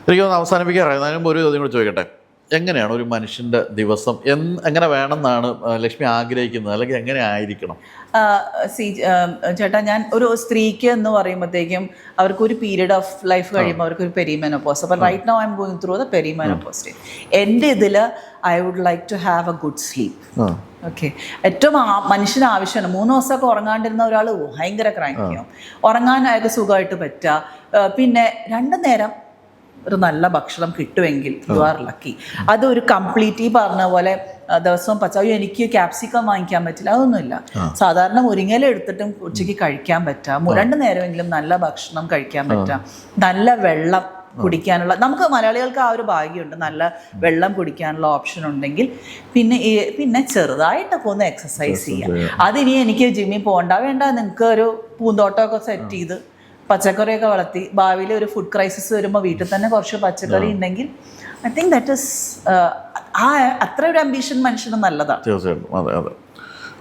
എനിക്ക് ഒന്ന് അവസാനിപ്പിക്കാൻ ഒരു ചോദ്യം കൂടി ചോദിക്കട്ടെ? എങ്ങനെയാണ് ഒരു മനുഷ്യന്റെ ദിവസം എന്ന് എങ്ങനെ വേണമെന്നാണ് ലക്ഷ്മി ആഗ്രഹിക്കുന്നത്? അല്ലെങ്കിൽ എങ്ങനെ ആയിരിക്കണം? സി ചേട്ടാ ഞാൻ ഒരു സ്ത്രീക്ക് എന്ന് പറയുമ്പോഴത്തേക്കും അവർക്ക് ഒരു പീരീഡ് ഓഫ് ലൈഫ് കഴിയുമ്പോൾ അവർക്ക് ഒരു പെരിമെനോപോസ് അപ്പോൾ right now I'm going through the perimenopause state എന്റെ ഇതിൽ I would like to have a good sleep okay ഏറ്റവും ആ- മനുഷ്യന് ആവശ്യമാണ്. മൂന്ന് ദിവസമൊക്കെ ഉറങ്ങാണ്ടിരുന്ന ഒരാൾ ഭയങ്കര ചെയ്യും ഉറങ്ങാൻ അയാൾക്ക് സുഖമായിട്ട് പറ്റുക. പിന്നെ രണ്ടു നേരം ഒരു നല്ല ഭക്ഷണം കിട്ടുമെങ്കിൽ യു ആർ ലക്കി അതൊരു കംപ്ലീറ്റ് ഈ പറഞ്ഞ പോലെ ദിവസവും പച്ച എനിക്ക് ക്യാപ്സിക്കം വാങ്ങിക്കാൻ പറ്റില്ല അതൊന്നുമില്ല. സാധാരണ മുരിങ്ങയില എടുത്തിട്ടും ഉച്ചയ്ക്ക് കഴിക്കാൻ പറ്റാം. രണ്ടു നേരമെങ്കിലും നല്ല ഭക്ഷണം കഴിക്കാൻ പറ്റാം. നല്ല വെള്ളം കുടിക്കാനുള്ള നമുക്ക് മലയാളികൾക്ക് ആ ഒരു ഭാഗ്യമുണ്ട്. നല്ല വെള്ളം കുടിക്കാനുള്ള ഓപ്ഷൻ ഉണ്ടെങ്കിൽ പിന്നെ ഈ പിന്നെ ചെറുതായിട്ടൊക്കെ ഒന്ന് എക്സസൈസ് ചെയ്യാം. അതിനി എനിക്ക് ജിമ്മിൽ പോകണ്ട വേണ്ട നിങ്ങൾക്ക് ഒരു പൂന്തോട്ടമൊക്കെ സെറ്റ് ചെയ്ത് പച്ചക്കറിയൊക്കെ വളർത്തി ഭാവിയിൽ ഒരു ഫുഡ് ക്രൈസിസ് വരുമ്പോൾ വീട്ടിൽ തന്നെ കുറച്ച് പച്ചക്കറി ഉണ്ടെങ്കിൽ ഐ തിങ്ക് ദാറ്റ് ഇസ് ആ അത്ര ഒരു അംബീഷൻ മനുഷ്യന് നല്ലതാണ് തീർച്ചയായിട്ടും. അതെ അതെ.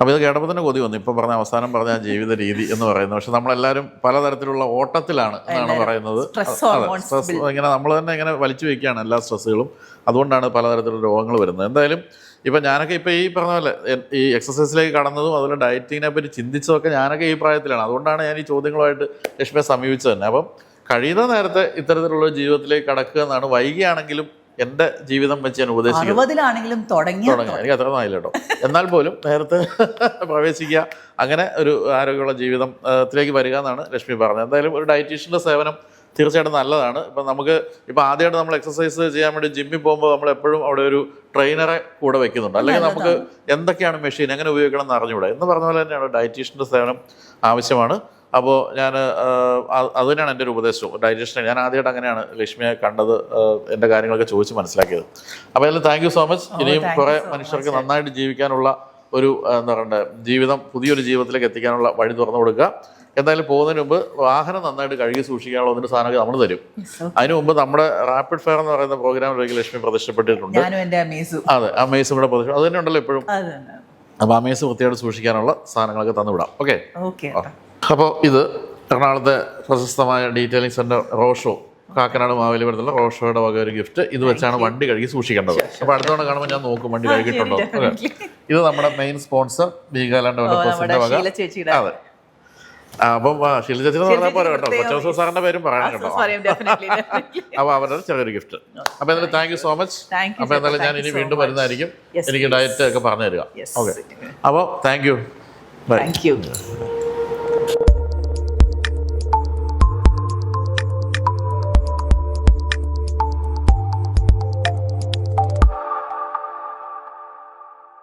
അപ്പോൾ ഇത് കേട്ടപ്പോൾ തന്നെ കൊതി വന്നു. ഇപ്പം പറഞ്ഞ അവസാനം പറഞ്ഞ ജീവിത രീതി എന്ന് പറയുന്നത്. പക്ഷെ നമ്മളെല്ലാവരും പലതരത്തിലുള്ള ഓട്ടത്തിലാണ് എന്നാണ് പറയുന്നത്. സ്ട്രെസ് ഇങ്ങനെ നമ്മൾ തന്നെ ഇങ്ങനെ വലിച്ചു വയ്ക്കുകയാണ് എല്ലാ സ്ട്രെസ്സുകളും അതുകൊണ്ടാണ് പലതരത്തിലുള്ള രോഗങ്ങൾ വരുന്നത്. എന്തായാലും ഇപ്പം ഞാനൊക്കെ ഇപ്പോൾ ഈ പറഞ്ഞ പോലെ ഈ എക്സസൈസിലേക്ക് കടന്നതും അതുപോലെ ഡയറ്റിങ്ങിനെ പറ്റി ചിന്തിച്ചതൊക്കെ ഞാനൊക്കെ ഈ പ്രായത്തിലാണ്. അതുകൊണ്ടാണ് ഞാൻ ഈ ചോദ്യങ്ങളുമായിട്ട് ലക്ഷ്മിയെ സമീപിച്ചത് തന്നെ. അപ്പം കഴിയുന്ന നേരത്തെ ഇത്തരത്തിലുള്ള ജീവിതത്തിലേക്ക് കടക്കുക എന്നാണ് വൈകിയാണെങ്കിലും എന്റെ ജീവിതം വെച്ച് ഞാൻ ഉപദേശിക്കുന്നത്. തുടങ്ങി. എനിക്ക് അത്ര നായില്ല കേട്ടോ. എന്നാൽ പോലും നേരത്തെ പ്രവേശിക്കുക അങ്ങനെ ഒരു ആരോഗ്യമുള്ള ജീവിതത്തിലേക്ക് വരിക എന്നാണ് ലക്ഷ്മി പറഞ്ഞത്. എന്തായാലും ഒരു ഡയറ്റീഷ്യന്റെ സേവനം തീർച്ചയായിട്ടും നല്ലതാണ്. ഇപ്പം നമുക്ക് ഇപ്പം ആദ്യമായിട്ട് നമ്മൾ എക്സസൈസ് ചെയ്യാൻ വേണ്ടി ജിമ്മിൽ പോകുമ്പോൾ നമ്മൾ എപ്പോഴും അവിടെ ഒരു ട്രെയിനറെ കൂടെ വെക്കുന്നുണ്ട്. അല്ലെങ്കിൽ നമുക്ക് എന്തൊക്കെയാണ് മെഷീൻ എങ്ങനെ ഉപയോഗിക്കണം എന്ന് അറിഞ്ഞുകൂടെ. എന്ന് പറഞ്ഞ പോലെ തന്നെയാണ് ഡയറ്റീഷ്യന്റെ സേവനം ആവശ്യമാണ്. അപ്പോൾ ഞാൻ അത് തന്നെയാണ് എന്റെ ഒരു ഉപദേശവും. ഡയജഷൻ ഞാൻ ആദ്യമായിട്ട് അങ്ങനെയാണ് ലക്ഷ്മിയെ കണ്ടത് എന്റെ കാര്യങ്ങളൊക്കെ ചോദിച്ച് മനസ്സിലാക്കിയത്. അപ്പോൾ അതിൽ താങ്ക് യു സോ മച്ച് ഇനിയും കുറേ മനുഷ്യർക്ക് നന്നായിട്ട് ജീവിക്കാനുള്ള ഒരു എന്താ പറയണ്ടേ ജീവിതം പുതിയൊരു ജീവിതത്തിലേക്ക് എത്തിക്കാനുള്ള വഴി തുറന്നു കൊടുക്കുക. എന്തായാലും പോകുന്നതിന് മുമ്പ് വാഹനം നന്നായിട്ട് കഴുകി സൂക്ഷിക്കാനുള്ള ഒന്നിന്റെ സാധനമൊക്കെ നമ്മൾ തരും. അതിനു മുമ്പ് നമ്മുടെ റാപ്പിഡ് ഫയർ എന്ന് പറയുന്ന പ്രോഗ്രാമിലേക്ക് ലക്ഷ്മി പ്രദർശനപ്പെട്ടിട്ടുണ്ട് അതെ അമേസും കൂടെ പ്രദർശനം അത് തന്നെ ഉണ്ടല്ലോ എപ്പോഴും അപ്പോൾ അമേസ് വൃത്തിയായിട്ട് സൂക്ഷിക്കാനുള്ള സാധനങ്ങളൊക്കെ തന്നു വിടാം ഓക്കെ അപ്പോൾ ഇത് എറണാകുളത്തെ പ്രശസ്തമായ ഡീറ്റെയിലിംഗ് സെന്റർ റോഷോ കാക്കനാട് മാവേലിപുരത്തുള്ള റോഷോയുടെ വക ഒരു ഗിഫ്റ്റ് ഇത് വെച്ചാണ് വണ്ടി കഴുകി സൂക്ഷിക്കേണ്ടത്. അപ്പോൾ അടുത്ത തവണ കാണുമ്പോൾ ഞാൻ നോക്കും വണ്ടി കഴുകിയിട്ടുണ്ടോ. ഇത് നമ്മുടെ മെയിൻ സ്പോൺസർ ബീഗാലാൻഡ് വക. അതെ. ആ, അപ്പം ഷീല ചേച്ചി എന്ന് പറഞ്ഞാൽ പോരാ കേട്ടോ. കൊച്ചു സാറിന്റെ പേരും പറയണം കേട്ടോ. അപ്പൊ അവരുടെ ചെറിയൊരു ഗിഫ്റ്റ് അപ്പൊ എന്തായാലും താങ്ക് യു സോ മച്ച് അപ്പൊ എന്തായാലും ഞാൻ ഇനി വീണ്ടും വരുന്നതായിരിക്കും. എനിക്ക് ഡയറ്റ് ഒക്കെ പറഞ്ഞു തരിക. ഓക്കെ അപ്പോൾ താങ്ക് യു താങ്ക് യു